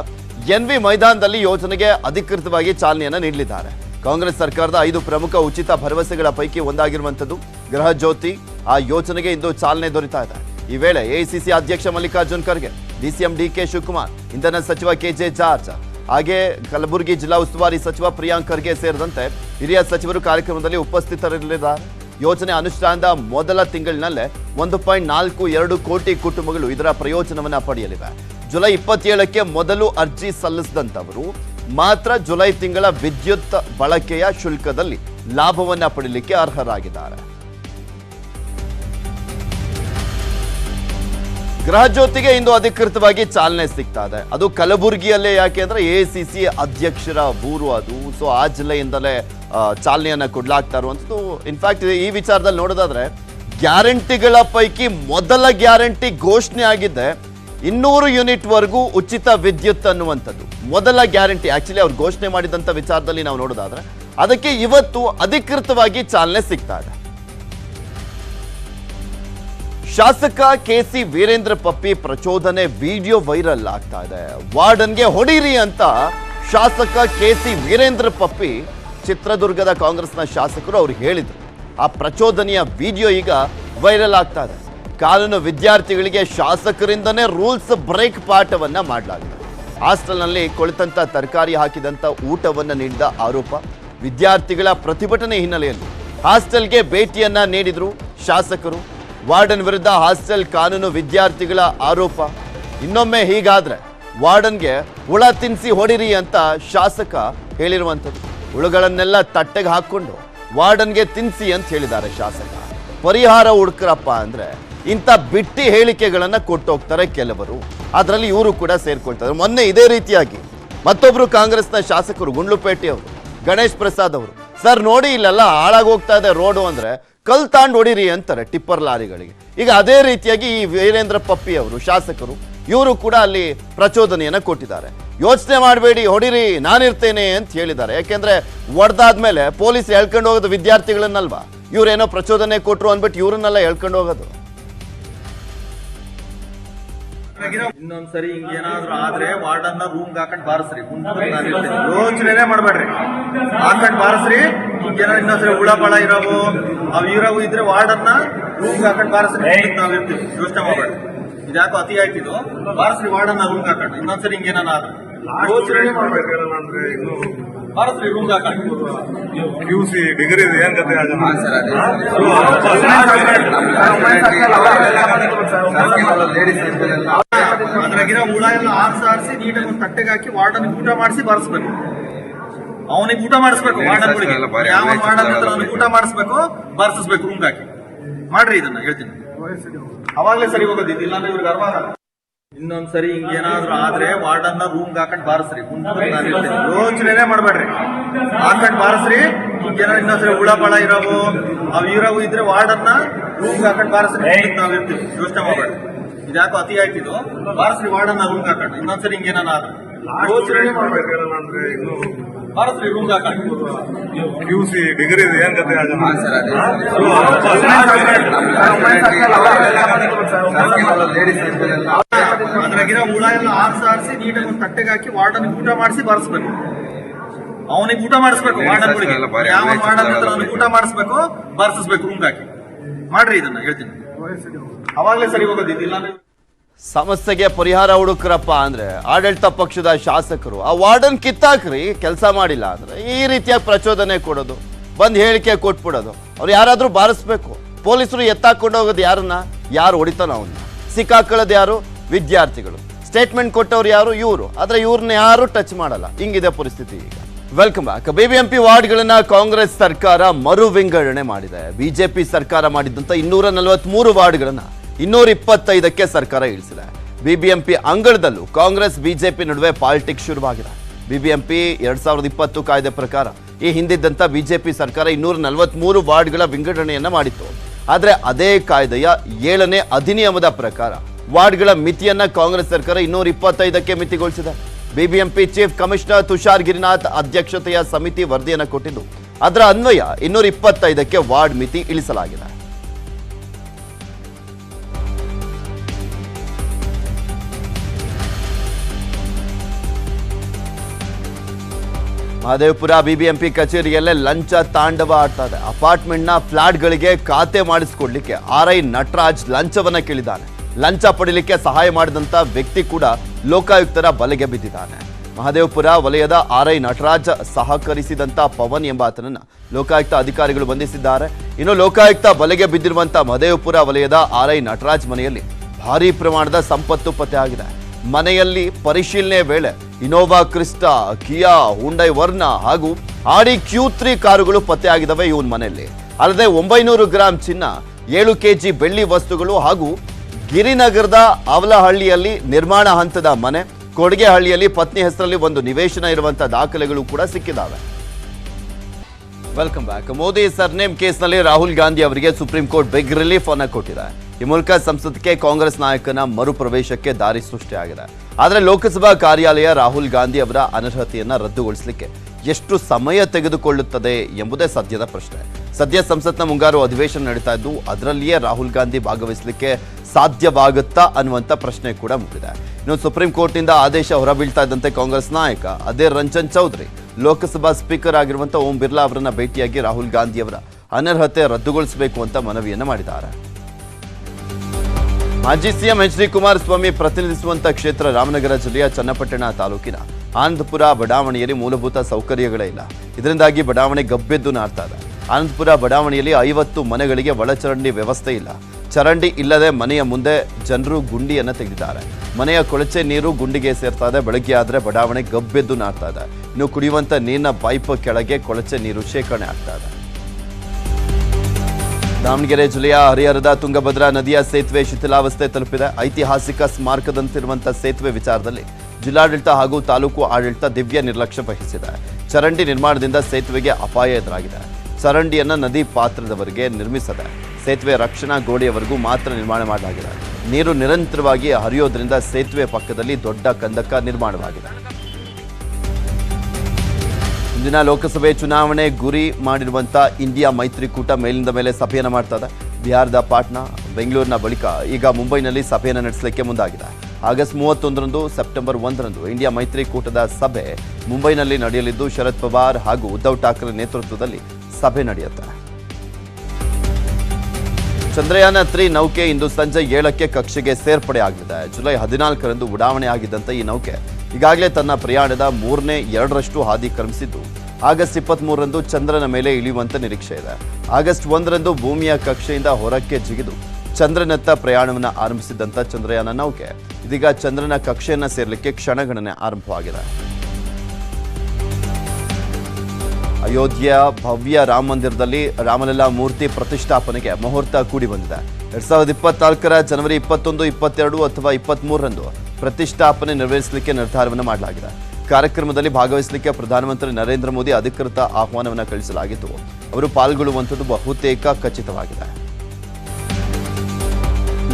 ಎನ್ ವಿ ಮೈದಾನದಲ್ಲಿ ಯೋಜನೆಗೆ ಅಧಿಕೃತವಾಗಿ ಚಾಲನೆಯನ್ನು ನೀಡಲಿದ್ದಾರೆ. ಕಾಂಗ್ರೆಸ್ ಸರ್ಕಾರದ ಐದು ಪ್ರಮುಖ ಉಚಿತ ಭರವಸೆಗಳ ಪೈಕಿ ಒಂದಾಗಿರುವಂಥದ್ದು ಗೃಹ ಜ್ಯೋತಿ ಆ ಯೋಜನೆಗೆ ಇಂದು ಚಾಲನೆ ದೊರೀತಾ ಇದೆ. ಈ ವೇಳೆ ಎಐಸಿಸಿ ಅಧ್ಯಕ್ಷ Mallikarjun Kharge DCM D K Shivakumar, ಇಂಧನ ಸಚಿವ ಕೆ ಜೆ ಜಾರ್ಜ್, ಹಾಗೆ ಕಲಬುರಗಿ ಜಿಲ್ಲಾ ಉಸ್ತುವಾರಿ ಸಚಿವ ಪ್ರಿಯಾಂಕ್ ಖರ್ಗೆ ಸೇರಿದಂತೆ ಹಿರಿಯ ಸಚಿವರು ಕಾರ್ಯಕ್ರಮದಲ್ಲಿ ಉಪಸ್ಥಿತರಿರಲಿದ್ದಾರೆ. ಯೋಜನೆ ಅನುಷ್ಠಾನದ ಮೊದಲ ತಿಂಗಳಿನಲ್ಲೇ ಒಂದು ಪಾಯಿಂಟ್ ನಾಲ್ಕು ಎರಡು ಕೋಟಿ ಕುಟುಂಬಗಳು ಇದರ ಪ್ರಯೋಜನವನ್ನ ಪಡೆಯಲಿವೆ. ಜುಲೈ ಇಪ್ಪತ್ತೇಳಕ್ಕೆ ಮೊದಲು ಅರ್ಜಿ ಸಲ್ಲಿಸಿದಂಥವರು ಮಾತ್ರ ಜುಲೈ ತಿಂಗಳ ವಿದ್ಯುತ್ ಬಳಕೆಯ ಶುಲ್ಕದಲ್ಲಿ ಲಾಭವನ್ನ ಪಡೆಯಲಿಕ್ಕೆ ಅರ್ಹರಾಗಿದ್ದಾರೆ. ಗೃಹಜ್ಯೋತಿಗೆ ಇಂದು ಅಧಿಕೃತವಾಗಿ ಚಾಲನೆ ಸಿಗ್ತಾ ಇದೆ ಅದು ಕಲಬುರಗಿಯಲ್ಲೇ ಯಾಕೆ ಅಂದ್ರೆ ಎಸಿಸಿ ಅಧ್ಯಕ್ಷರ ಊರು ಅದು. ಸೊ ಆ ಜಿಲ್ಲೆಯಿಂದಲೇ ಚಾಲನೆಯನ್ನ ಕೊಡ್ಲಾಗ್ತಾ ಇರುವಂಥದ್ದು. ಇನ್ಫ್ಯಾಕ್ಟ್ ಈ ವಿಚಾರದಲ್ಲಿ ನೋಡೋದಾದ್ರೆ, ಗ್ಯಾರಂಟಿಗಳ ಪೈಕಿ ಮೊದಲ ಗ್ಯಾರಂಟಿ ಘೋಷಣೆ ಆಗಿದ್ದೆ. ಇನ್ನೂರು ಯೂನಿಟ್ ವರೆಗೂ ಉಚಿತ ವಿದ್ಯುತ್ ಅನ್ನುವಂಥದ್ದು. ಮೊದಲ ಗ್ಯಾರಂಟಿ ಆಕ್ಚುಲಿ ಅವ್ರು ಘೋಷಣೆ ಮಾಡಿದಂತ ವಿಚಾರದಲ್ಲಿ ನಾವು ನೋಡೋದಾದ್ರೆ, ಅದಕ್ಕೆ ಇವತ್ತು ಅಧಿಕೃತವಾಗಿ ಚಾಲನೆ ಸಿಗ್ತಾ ಇದೆ. ಶಾಸಕ ಕೆಸಿ ವೀರೇಂದ್ರ ಪಪ್ಪಿ ಪ್ರಚೋದನೆ ವಿಡಿಯೋ ವೈರಲ್ ಆಗ್ತಾ ಇದೆ. ವಾರ್ಡನ್ಗೆ ಹೊಡೀರಿ ಅಂತ ಶಾಸಕ ಕೆ ಸಿ ವೀರೇಂದ್ರ ಪಪ್ಪಿ ಚಿತ್ರದುರ್ಗದ ಕಾಂಗ್ರೆಸ್ನ ಶಾಸಕರು ಅವ್ರು ಹೇಳಿದರು. ಆ ಪ್ರಚೋದನೆಯ ವಿಡಿಯೋ ಈಗ ವೈರಲ್ ಆಗ್ತಾ ಇದೆ. ಕಾನೂನು ವಿದ್ಯಾರ್ಥಿಗಳಿಗೆ ಶಾಸಕರಿಂದನೇ ರೂಲ್ಸ್ ಬ್ರೇಕ್ ಪಾಠವನ್ನು ಮಾಡಲಾಗಿದೆ. ಹಾಸ್ಟೆಲ್ನಲ್ಲಿ ಕೊಳೆತಂಥ ತರಕಾರಿ ಹಾಕಿದಂಥ ಊಟವನ್ನು ನೀಡಿದ ಆರೋಪ ವಿದ್ಯಾರ್ಥಿಗಳ ಪ್ರತಿಭಟನೆ ಹಿನ್ನೆಲೆಯಲ್ಲಿ. ಹಾಸ್ಟೆಲ್ಗೆ ಭೇಟಿಯನ್ನ ನೀಡಿದರು ಶಾಸಕರು. ವಾರ್ಡನ್ ವಿರುದ್ಧ ಹಾಸ್ಟೆಲ್ ಕಾನೂನು ವಿದ್ಯಾರ್ಥಿಗಳ ಆರೋಪ. ಇನ್ನೊಮ್ಮೆ ಹೀಗಾದ್ರೆ ವಾರ್ಡನ್ಗೆ ಹುಳ ತಿನ್ನಿಸಿ ಹೊಡಿರಿ ಅಂತ ಶಾಸಕ ಹೇಳಿರುವಂಥದ್ದು. ಹುಳುಗಳನ್ನೆಲ್ಲ ತಟ್ಟೆಗೆ ಹಾಕೊಂಡು ವಾರ್ಡನ್ಗೆ ತಿನ್ಸಿ ಅಂತ ಹೇಳಿದ್ದಾರೆ ಶಾಸಕ. ಪರಿಹಾರ ಹುಡುಕ್ರಪ್ಪ ಅಂದ್ರೆ ಇಂಥ ಬಿಟ್ಟಿ ಹೇಳಿಕೆಗಳನ್ನ ಕೊಟ್ಟೋಗ್ತಾರೆ ಕೆಲವರು. ಅದರಲ್ಲಿ ಇವರು ಕೂಡ ಸೇರ್ಕೊಳ್ತಾರೆ. ಮೊನ್ನೆ ಇದೇ ರೀತಿಯಾಗಿ ಮತ್ತೊಬ್ರು ಕಾಂಗ್ರೆಸ್ನ ಶಾಸಕರು ಗುಂಡ್ಲುಪೇಟೆ ಅವರು, ಗಣೇಶ್ ಪ್ರಸಾದ್ ಅವರು, ಸರ್ ನೋಡಿ ಇಲ್ಲೆಲ್ಲ ಹಾಳಾಗಿ ಹೋಗ್ತಾ ಇದೆ ರೋಡು ಅಂದ್ರೆ ಕಲ್ ತಾಂಡ್ ಹೊಡಿರಿ ಅಂತಾರೆ ಟಿಪ್ಪರ್ ಲಾರಿಗಳಿಗೆ. ಈಗ ಅದೇ ರೀತಿಯಾಗಿ ಈ ವೀರೇಂದ್ರ ಪಪ್ಪಿ ಅವರು ಶಾಸಕರು ಇವರು ಕೂಡ ಅಲ್ಲಿ ಪ್ರಚೋದನೆಯನ್ನು ಕೊಟ್ಟಿದ್ದಾರೆ. ಯೋಚನೆ ಮಾಡಬೇಡಿ, ಹೊಡಿರಿ, ನಾನಿರ್ತೇನೆ ಅಂತ ಹೇಳಿದ್ದಾರೆ. ಯಾಕೆಂದ್ರೆ ಒಡ್ದಾದ್ಮೇಲೆ ಪೊಲೀಸ್ ಹೇಳ್ಕೊಂಡು ಹೋಗೋದು ವಿದ್ಯಾರ್ಥಿಗಳನ್ನಲ್ವಾ? ಇವರೇನೋ ಪ್ರಚೋದನೆ ಕೊಟ್ಟರು ಅಂದ್ಬಿಟ್ಟು ಇವ್ರನ್ನೆಲ್ಲ ಹೇಳ್ಕೊಂಡು ಹೋಗೋದು. ಇನ್ನೊಂದ್ಸರಿ ಹಿಂಗೇನಾದ್ರೂ ಆದ್ರೆ ವಾರ್ಡನ್ನ ರೂಮ್ ಹಾಕೊಂಡ್ ಬಾರಸ್ರಿ. ಯೋಚನೆ ಮಾಡ್ಬೇಡ್ರಿ. ಹಾಕೊಂಡ್ ಬಾರಸ್ರಿ. ಹಿಂಗೇನಾದ್ರು ಇನ್ನೊಂದ್ಸರಿ ಹುಳ ಬಳ ಇರೋವು, ಅವ್ ಇರೋವು ಇದ್ರೆ ವಾರ್ಡನ್ನ ರೂಮ್ ಹಾಕೊಂಡ್ ಬಾರಸ್ರಿ ನಾವಿರ್ತೀವಿ ಯೋಚನೆ ಮಾಡ್ಬೇಡ್ರಿ. ಇದ್ಯಾಕೋ ಅತಿ ಆಯ್ತಿದ್ರು ಬಾರಸ್ರಿ ವಾರ್ಡನ್ನ ರೂಮ್ ಹಾಕೊಂಡು ಇನ್ನೊಂದ್ಸರಿ ಹಿಂಗೆ ಆದ್ರೆ. ಯೋಚನೆ ಮಾಡ್ಬೇಡ್ರಿ ಬಾರಸ್ರಿ ರೂಮ್ ಹಾಕೊಂಡು ಪಿ ಸಿ ಡಿಗ್ರಿ ಇದೆ ಏನ್ ಕತೆ ಅದ್ರಾಗಿರೋ ಹುಳ ಎಲ್ಲ ಆರ್ಸಿ ಆರಿಸಿ ನೀಟಾಗಿ ಒಂದು ತಟ್ಟೆಗೆ ಹಾಕಿ ವಾರ್ಡನ್ ಊಟ ಮಾಡಿಸಿ ಬಾರಿಸ್ಬೇಕು. ಅವನಿಗೆ ಊಟ ಮಾಡಿಸ್ಬೇಕು ವಾರ್ಡನ್ಗಳಿಗೆ ಯಾವ ವಾರ್ಡನ್ ಅವ್ನಿಗೆ ಊಟ ಮಾಡಿಸ್ಬೇಕು ಬಾರಿಸ್ಬೇಕು ರೂಮ್ ಹಾಕಿ. ಮಾಡ್ರಿ ಇದನ್ನ ಹೇಳ್ತೀನಿ. ಅವಾಗ್ಲೇ ಸರಿ ಹೋಗೋದು ಇದು ಇಲ್ಲಾಂದ್ರೆ ಇವ್ರಿಗೆ ಅರ್ವಾಗ ಇನ್ನೊಂದ್ಸರಿ ಹಿಂಗೇನಾದ್ರೂ ಆದ್ರೆ ವಾರ್ಡನ್ನ ರೂಮ್ ಹಾಕೊಂಡ್ ಬಾರಸ್ರಿ. ಯೋಚನೆ ಮಾಡ್ಬೇಡ್ರಿ. ಹಾಕೊಂಡ್ ಬಾರಸ್ರಿ ಹಿಂಗೇನಾದ್ರು ಇನ್ನೊಂದ್ಸರಿ ಹುಳ ಬಳ ಇರೋವು ಅವ್ ಇರೋವು ಇದ್ರೆ ವಾರ್ಡನ್ನ ರೂಮ್ ಹಾಕೊಂಡ್ ಬಾರಸ್ರಿ ನಾವ್ ಇರ್ತೀವಿ ಯೋಚನೆ ಮಾಡ್ಬೇಡ್ರಿ. ಇದ್ಯಾಕೋ ಅತಿ ಆಯ್ತಿದು? ಬಾರಸ್ರಿ ವಾರ್ಡನ್ನ ರೂಮ್ ಹಾಕೊಂಡು. ಇನ್ನೊಂದ್ಸರಿ ಹಿಂಗೇನಾದ್ರು ಆದ್ರೆ. ಯೋಚನೆ ಮಾಡ್ಬೇಕು ರೂಮ್ ಹಾಕೊಂಡು ಪಿ ಸಿ ಡಿಗ್ರಿ ಇದೆ ಏನ್ ಕತೆ ಅದ್ರಾಗಿರೋ ಹುಳ ಎಲ್ಲ ಆರ್ಸಿ ಆರಿಸಿ ನೀಟಾಗಿ ಒಂದು ತಟ್ಟೆಗೆ ಹಾಕಿ ವಾರ್ಡನ್ ಊಟ ಮಾಡಿಸಿ ಬಾರಿಸ್ಬೇಕು ಅವನಿಗೆ ಊಟ ಮಾಡಿಸ್ಬೇಕು ವಾರ್ಡನ್ಗಳಿಗೆ ಯಾವ ವಾರ್ಡನ್ ಇರ್ತಾನೆ ಅವ್ನಿಗೆ ಊಟ ಮಾಡಿಸ್ಬೇಕು ಬಾರಿಸ್ಬೇಕು ರೂಮ್ ಹಾಕಿ ಮಾಡ್ರಿ ಇದನ್ನ ಹೇಳ್ತೀನಿ ಅವಾಗ್ಲೇ ಸರಿ ಹೋಗೋದಿದ್ದಿಲ್ಲ ಸಮಸ್ಯೆಗೆ ಪರಿಹಾರ ಹುಡುಕ್ರಪ್ಪ ಅಂದ್ರೆ ಆಡಳಿತ ಪಕ್ಷದ ಶಾಸಕರು. ಆ ವಾರ್ಡನ್ ಕಿತ್ತಾಕ್ರಿ, ಕೆಲಸ ಮಾಡಿಲ್ಲ ಅಂದ್ರೆ ಈ ರೀತಿಯಾಗಿ ಪ್ರಚೋದನೆ ಕೊಡೋದು, ಬಂದ್ ಹೇಳಿಕೆ ಕೊಟ್ಬಿಡೋದು. ಅವ್ರು ಯಾರಾದ್ರೂ ಬಾರಿಸ್ಬೇಕು. ಪೊಲೀಸರು ಎತ್ತಾಕೊಂಡು ಹೋಗೋದು ಯಾರನ್ನ? ಯಾರು ಹೊಡಿತಾನ ಅವನ್ನ ಸಿಕ್ಕಾಕೊಳ್ಳೋದು ಯಾರು? ವಿದ್ಯಾರ್ಥಿಗಳು. ಸ್ಟೇಟ್ಮೆಂಟ್ ಕೊಟ್ಟವ್ರು ಯಾರು? ಇವರು. ಆದ್ರೆ ಇವ್ರನ್ನ ಯಾರು ಟಚ್ ಮಾಡಲ್ಲ. ಹಿಂಗಿದೆ ಪರಿಸ್ಥಿತಿ ಈಗ. Welcome back. ಬಿಬಿಎಂಪಿ ವಾರ್ಡ್ಗಳನ್ನ ಕಾಂಗ್ರೆಸ್ ಸರ್ಕಾರ ಮರು ವಿಂಗಡಣೆ ಮಾಡಿದೆ. ಬಿಜೆಪಿ ಸರ್ಕಾರ ಮಾಡಿದಂತ ಇನ್ನೂರ ನಲವತ್ಮೂರು ವಾರ್ಡ್ಗಳನ್ನ ಇನ್ನೂರ ಇಪ್ಪತ್ತೈದಕ್ಕೆ ಸರ್ಕಾರ ಇಳಿಸಿದೆ. ಬಿಬಿಎಂಪಿ ಅಂಗಳದಲ್ಲೂ ಕಾಂಗ್ರೆಸ್, ಬಿಜೆಪಿ ನಡುವೆ ಪಾಲಿಟಿಕ್ಸ್ ಶುರುವಾಗಿದೆ. ಬಿಬಿಎಂಪಿ ಎರಡ್ ಸಾವಿರದ ಇಪ್ಪತ್ತು ಕಾಯ್ದೆ ಪ್ರಕಾರ ಈ ಹಿಂದಿದ್ದಂತ ಬಿಜೆಪಿ ಸರ್ಕಾರ ಇನ್ನೂರ ನಲವತ್ಮೂರು ವಾರ್ಡ್ಗಳ ವಿಂಗಡಣೆಯನ್ನ ಮಾಡಿತ್ತು. ಆದರೆ ಅದೇ ಕಾಯ್ದೆಯ ಏಳನೇ ಅಧಿನಿಯಮದ ಪ್ರಕಾರ ವಾರ್ಡ್ಗಳ ಮಿತಿಯನ್ನ ಕಾಂಗ್ರೆಸ್ ಸರ್ಕಾರ ಇನ್ನೂರ ಇಪ್ಪತ್ತೈದಕ್ಕೆ ಮಿತಿಗೊಳಿಸಿದೆ. BBMP chief commissioner Tushar Girinath ಅಧ್ಯಕ್ಷತೆಯ ಸಮಿತಿ ವರದಿಯನ್ನು ಕೊಟ್ಟಿದ್ದು. ಅದರ ಅನ್ವಯ ಇನ್ನೂರ ಇಪ್ಪತ್ತೈದಕ್ಕೆ ವಾರ್ಡ್ ಮಿತಿ ಇಳಿಸಲಾಗಿದೆ. ಮಹದೇವಪುರ ಬಿಬಿಎಂಪಿ ಕಚೇರಿಯಲ್ಲೇ ಲಂಚ ತಾಂಡವ ಆಡ್ತಾ ಅಪಾರ್ಟ್ಮೆಂಟ್ನ ಫ್ಲಾಟ್ಗಳಿಗೆ ಖಾತೆ ಮಾಡಿಸ್ಕೊಡ್ಲಿಕ್ಕೆ ಆರ್ ಐ ನಟರಾಜ್ ಲಂಚವನ್ನ ಕೇಳಿದ್ದಾನೆ. ಲಂಚ ಪಡೀಲಿಕ್ಕೆ ಸಹಾಯ ಮಾಡಿದಂತ ವ್ಯಕ್ತಿ ಕೂಡ ಲೋಕಾಯುಕ್ತರ ಬಲೆಗೆ ಬಿದ್ದಿದ್ದಾನೆ. ಮಹದೇವಪುರ ವಲಯದ ಆರ್ ಐ ನಟರಾಜ್ ಸಹಕರಿಸಿದಂತ ಪವನ್ ಎಂಬಾತನನ್ನ ಲೋಕಾಯುಕ್ತ ಅಧಿಕಾರಿಗಳು ಬಂಧಿಸಿದ್ದಾರೆ. ಇನ್ನು ಲೋಕಾಯುಕ್ತ ಬಲೆಗೆ ಬಿದ್ದಿರುವಂತ ಮಹದೇವಪುರ ವಲಯದ ಆರ್ ಐ ನಟರಾಜ್ ಮನೆಯಲ್ಲಿ ಭಾರೀ ಪ್ರಮಾಣದ ಸಂಪತ್ತು ಪತ್ತೆಯಾಗಿದೆ ಮನೆಯಲ್ಲಿ ಪರಿಶೀಲನೆ ವೇಳೆ ಇನೋವಾ ಕ್ರಿಸ್ಟಾ, ಕಿಯಾ, ಹುಂಡೈ ವರ್ಣ ಹಾಗೂ ಆಡಿ ಕ್ಯೂ ತ್ರೀ ಕಾರುಗಳು ಪತ್ತೆಯಾಗಿದ್ದಾವೆ ಇವನ್ ಮನೆಯಲ್ಲಿ. ಅಲ್ಲದೆ ಒಂಬೈನೂರು ಗ್ರಾಂ ಚಿನ್ನ, ಏಳು ಕೆಜಿ ಬೆಳ್ಳಿ ವಸ್ತುಗಳು ಹಾಗೂ ಗಿರಿನಗರದ ಅವಲಹಳ್ಳಿಯಲ್ಲಿ ನಿರ್ಮಾಣ ಹಂತದ ಮನೆ, ಕೊಡಗೆಹಳ್ಳಿಯಲ್ಲಿ ಪತ್ನಿ ಹೆಸರಲ್ಲಿ ಒಂದು ನಿವೇಶನ ಇರುವಂತಹ ದಾಖಲೆಗಳು ಕೂಡ ಸಿಕ್ಕಿದ್ದಾವೆ. ವೆಲ್ಕಮ್ ಬ್ಯಾಕ್ ಮೋದಿ ಸರ್ನೇಮ್ ಕೇಸ್ನಲ್ಲಿ ರಾಹುಲ್ ಗಾಂಧಿ ಅವರಿಗೆ ಸುಪ್ರೀಂ ಕೋರ್ಟ್ ಬಿಗ್ ರಿಲೀಫ್ ಅನ್ನು ಕೊಟ್ಟಿದೆ ಈ ಮೂಲಕ ಸಂಸತ್ಗೆ ಕಾಂಗ್ರೆಸ್ ನಾಯಕನ ಮರುಪ್ರವೇಶಕ್ಕೆ ದಾರಿ ಸೃಷ್ಟಿಯಾಗಿದೆ. ಆದರೆ ಲೋಕಸಭಾ ಕಾರ್ಯಾಲಯ ರಾಹುಲ್ ಗಾಂಧಿ ಅವರ ಅನರ್ಹತೆಯನ್ನು ರದ್ದುಗೊಳಿಸಲಿಕ್ಕೆ ಎಷ್ಟು ಸಮಯ ತೆಗೆದುಕೊಳ್ಳುತ್ತದೆ ಎಂಬುದೇ ಸದ್ಯದ ಪ್ರಶ್ನೆ. ಸದ್ಯ ಸಂಸತ್ನ ಮುಂಗಾರು ಅಧಿವೇಶನ ನಡೀತಾ ಇದ್ದು, ಅದರಲ್ಲಿಯೇ ರಾಹುಲ್ ಗಾಂಧಿ ಭಾಗವಹಿಸಲಿಕ್ಕೆ ಸಾಧ್ಯವಾಗುತ್ತಾ ಅನ್ನುವಂಥ ಪ್ರಶ್ನೆ ಕೂಡ ಮೂಡಿದೆ ಇನ್ನು ಸುಪ್ರೀಂ ಕೋರ್ಟ್ನಿಂದ ಆದೇಶ ಹೊರಬೀಳ್ತಾ ಇದ್ದಂತೆ ಕಾಂಗ್ರೆಸ್ ನಾಯಕ ಅದೇ ರಂಜನ್ ಚೌಧರಿ, ಲೋಕಸಭಾ ಸ್ಪೀಕರ್ ಆಗಿರುವಂಥ ಓಂ ಬಿರ್ಲಾ ಅವರನ್ನು ಭೇಟಿಯಾಗಿ ರಾಹುಲ್ ಗಾಂಧಿ ಅವರ ಅನರ್ಹತೆ ರದ್ದುಗೊಳಿಸಬೇಕು ಅಂತ ಮನವಿಯನ್ನು ಮಾಡಿದ್ದಾರೆ. ಮಾಜಿ ಸಿಎಂ ಎಚ್ ಡಿ ಕುಮಾರಸ್ವಾಮಿ ಪ್ರತಿನಿಧಿಸುವಂತಹ ಕ್ಷೇತ್ರ ರಾಮನಗರ ಜಿಲ್ಲೆಯ ಚನ್ನಪಟ್ಟಣ ತಾಲೂಕಿನ ಆನಂದಪುರ ಬಡಾವಣೆಯಲ್ಲಿ ಮೂಲಭೂತ ಸೌಕರ್ಯಗಳೇ ಇಲ್ಲ. ಇದರಿಂದಾಗಿ ಬಡಾವಣೆ ಗಬ್ಬೆದ್ದು ನಾಡ್ತಾ ಇದೆ. ಆನಂದಪುರ ಬಡಾವಣೆಯಲ್ಲಿ ಐವತ್ತು ಮನೆಗಳಿಗೆ ಒಳಚರಂಡಿ ವ್ಯವಸ್ಥೆ ಇಲ್ಲ. ಚರಂಡಿ ಇಲ್ಲದೆ ಮನೆಯ ಮುಂದೆ ಜನರು ಗುಂಡಿಯನ್ನು ತೆಗೆದಿದ್ದಾರೆ. ಮನೆಯ ಕೊಳಚೆ ನೀರು ಗುಂಡಿಗೆ ಸೇರ್ತಾ ಇದೆ. ಬೆಳಗ್ಗೆ ಆದರೆ ಬಡಾವಣೆ ಗಬ್ಬೆದ್ದು ನಾಡ್ತಾ ಇದೆ. ಇನ್ನು ಕುಡಿಯುವಂಥ ನೀರಿನ ಪೈಪ್ ಕೆಳಗೆ ಕೊಳಚೆ ನೀರು ಶೇಖರಣೆ ಆಗ್ತಾ ಇದೆ. ದಾವಣಗೆರೆ ಜಿಲ್ಲೆಯ ಹರಿಹರದ ತುಂಗಭದ್ರಾ ನದಿಯ ಸೇತುವೆ ಶಿಥಿಲಾವಸ್ಥೆ ತಲುಪಿದೆ. ಐತಿಹಾಸಿಕ ಸ್ಮಾರಕದಂತಿರುವಂತಹ ಸೇತುವೆ ವಿಚಾರದಲ್ಲಿ ಜಿಲ್ಲಾಡಳಿತ ಹಾಗೂ ತಾಲೂಕು ಆಡಳಿತ ದಿವ್ಯ ನಿರ್ಲಕ್ಷ್ಯ ವಹಿಸಿದೆ. ಚರಂಡಿ ನಿರ್ಮಾಣದಿಂದ ಸೇತುವೆಗೆ ಅಪಾಯ ಎದುರಾಗಿದೆ. ಚರಂಡಿಯನ್ನು ನದಿ ಪಾತ್ರದವರೆಗೆ ನಿರ್ಮಿಸದೆ ಸೇತುವೆ ರಕ್ಷಣಾ ಗೋಡೆಯವರೆಗೂ ಮಾತ್ರ ನಿರ್ಮಾಣ ಮಾಡಲಾಗಿದೆ. ನೀರು ನಿರಂತರವಾಗಿ ಹರಿಯೋದ್ರಿಂದ ಸೇತುವೆ ಪಕ್ಕದಲ್ಲಿ ದೊಡ್ಡ ಕಂದಕ ನಿರ್ಮಾಣವಾಗಿದೆ. ಮುಂದಿನ ಲೋಕಸಭೆ ಚುನಾವಣೆ ಗುರಿ ಮಾಡಿರುವಂಥ ಇಂಡಿಯಾ ಮೈತ್ರಿಕೂಟ ಮೇಲಿಂದ ಮೇಲೆ ಸಭೆಯನ್ನು ಮಾಡ್ತಾ ಇದೆ ಬಿಹಾರದ ಪಾಟ್ನಾ, ಬೆಂಗಳೂರಿನ ಬಳಿಕ ಈಗ ಮುಂಬೈನಲ್ಲಿ ಸಭೆಯನ್ನು ನಡೆಸಲಿಕ್ಕೆ ಮುಂದಾಗಿದೆ. ಆಗಸ್ಟ್ ಮೂವತ್ತೊಂದರಂದು, ಸೆಪ್ಟೆಂಬರ್ ಒಂದರಂದು ಇಂಡಿಯಾ ಮೈತ್ರಿಕೂಟದ ಸಭೆ ಮುಂಬೈನಲ್ಲಿ ನಡೆಯಲಿದ್ದು, ಶರದ್ ಪವಾರ್ ಹಾಗೂ ಉದ್ಧವ್ ಠಾಕ್ರೆ ನೇತೃತ್ವದಲ್ಲಿ ಸಭೆ ನಡೆಯುತ್ತೆ. ಚಂದ್ರಯಾನ ತ್ರೀ ನೌಕೆ ಇಂದು ಸಂಜೆ ಏಳಕ್ಕೆ ಕಕ್ಷೆಗೆ ಸೇರ್ಪಡೆ ಆಗಲಿದೆ ಜುಲೈ ಹದಿನಾಲ್ಕರಂದು ಉಡಾವಣೆ ಆಗಿದ್ದಂಥ ಈ ನೌಕೆ ಈಗಾಗಲೇ ತನ್ನ ಪ್ರಯಾಣದ ಮೂರನೇ ಎರಡರಷ್ಟು ಹಾದಿ ಕ್ರಮಿಸಿದ್ದು. ಆಗಸ್ಟ್ ಇಪ್ಪತ್ಮೂರರಂದು ಚಂದ್ರನ ಮೇಲೆ ಇಳಿಯುವಂತ ನಿರೀಕ್ಷೆ ಇದೆ. ಆಗಸ್ಟ್ ಒಂದರಂದು ಭೂಮಿಯ ಕಕ್ಷೆಯಿಂದ ಹೊರಕ್ಕೆ ಜಿಗಿದು ಚಂದ್ರನತ್ತ ಪ್ರಯಾಣವನ್ನು ಆರಂಭಿಸಿದಂಥ ಚಂದ್ರಯಾನ ನೌಕೆ. ಇದೀಗ ಚಂದ್ರನ ಕಕ್ಷೆಯನ್ನು ಸೇರಲಿಕ್ಕೆ ಕ್ಷಣಗಣನೆ ಆರಂಭವಾಗಿದೆ. ಅಯೋಧ್ಯೆಯ ಭವ್ಯ ರಾಮ ಮಂದಿರದಲ್ಲಿ ರಾಮಲಲ್ಲಾ ಮೂರ್ತಿ ಪ್ರತಿಷ್ಠಾಪನೆಗೆ ಮುಹೂರ್ತ ಕೂಡಿ ಬಂದಿದೆ. ಎರಡ್ ಸಾವಿರದ ಇಪ್ಪತ್ನಾಲ್ಕರ ಜನವರಿ ಇಪ್ಪತ್ತೊಂದು, ಇಪ್ಪತ್ತೆರಡು ಅಥವಾ ಇಪ್ಪತ್ಮೂರರಂದು ಪ್ರತಿಷ್ಠಾಪನೆ ನೆರವೇರಿಸಲಿಕ್ಕೆ ನಿರ್ಧಾರವನ್ನು ಮಾಡಲಾಗಿದೆ. ಕಾರ್ಯಕ್ರಮದಲ್ಲಿ ಭಾಗವಹಿಸಲಿಕ್ಕೆ ಪ್ರಧಾನಮಂತ್ರಿ ನರೇಂದ್ರ ಮೋದಿ ಅಧಿಕೃತ ಆಹ್ವಾನವನ್ನು ಕಳಿಸಲಾಗಿದ್ದು ಅವರು ಪಾಲ್ಗೊಳ್ಳುವಂಥದ್ದು ಬಹುತೇಕ ಖಚಿತವಾಗಿದೆ.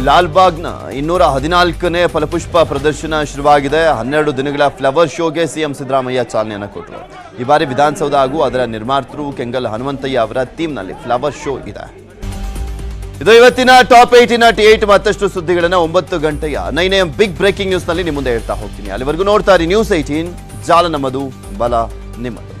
ಲಾಲ್ಬಾಗ್ನ ಇನ್ನೂರ ಹದಿನಾಲ್ಕನೇ ಫಲಪುಷ್ಪ ಪ್ರದರ್ಶನ ಶುರುವಾಗಿದೆ. ಹನ್ನೆರಡು ದಿನಗಳ ಫ್ಲವರ್ ಶೋಗೆ ಸಿಎಂ ಸಿದ್ದರಾಮಯ್ಯ ಚಾಲನೆಯನ್ನು ಕೊಟ್ಟರು. ಈ ಬಾರಿ ವಿಧಾನಸೌಧ ಹಾಗೂ ಅದರ ನಿರ್ಮಾತೃ ಕೆಂಗಲ್ ಹನುಮಂತಯ್ಯ ಅವರ ಥೀಮ್ನಲ್ಲಿ ಫ್ಲವರ್ ಶೋ ಇದೆ. ಇದು ಇವತ್ತಿನ ಟಾಪ್ ಏಟಿನ ಟಿ ಏಟ್ ಮತ್ತಷ್ಟು ಸುದ್ದಿಗಳನ್ನ ಒಂಬತ್ತು ಗಂಟೆಯ ನೈನ್ ಎಂ ಬಿಗ್ ಬ್ರೇಕಿಂಗ್ ನ್ಯೂಸ್ನಲ್ಲಿ ನಿಮ್ಮ ಮುಂದೆ ಹೇಳ್ತಾ ಹೋಗ್ತೀನಿ. ಅಲ್ಲಿವರೆಗೂ ನೋಡ್ತಾ ಇರಿ ನ್ಯೂಸ್ ಏಟೀನ್ ಜಾಲ ನಮ್ಮದು ಬಲ ನಿಮ್ಮದು.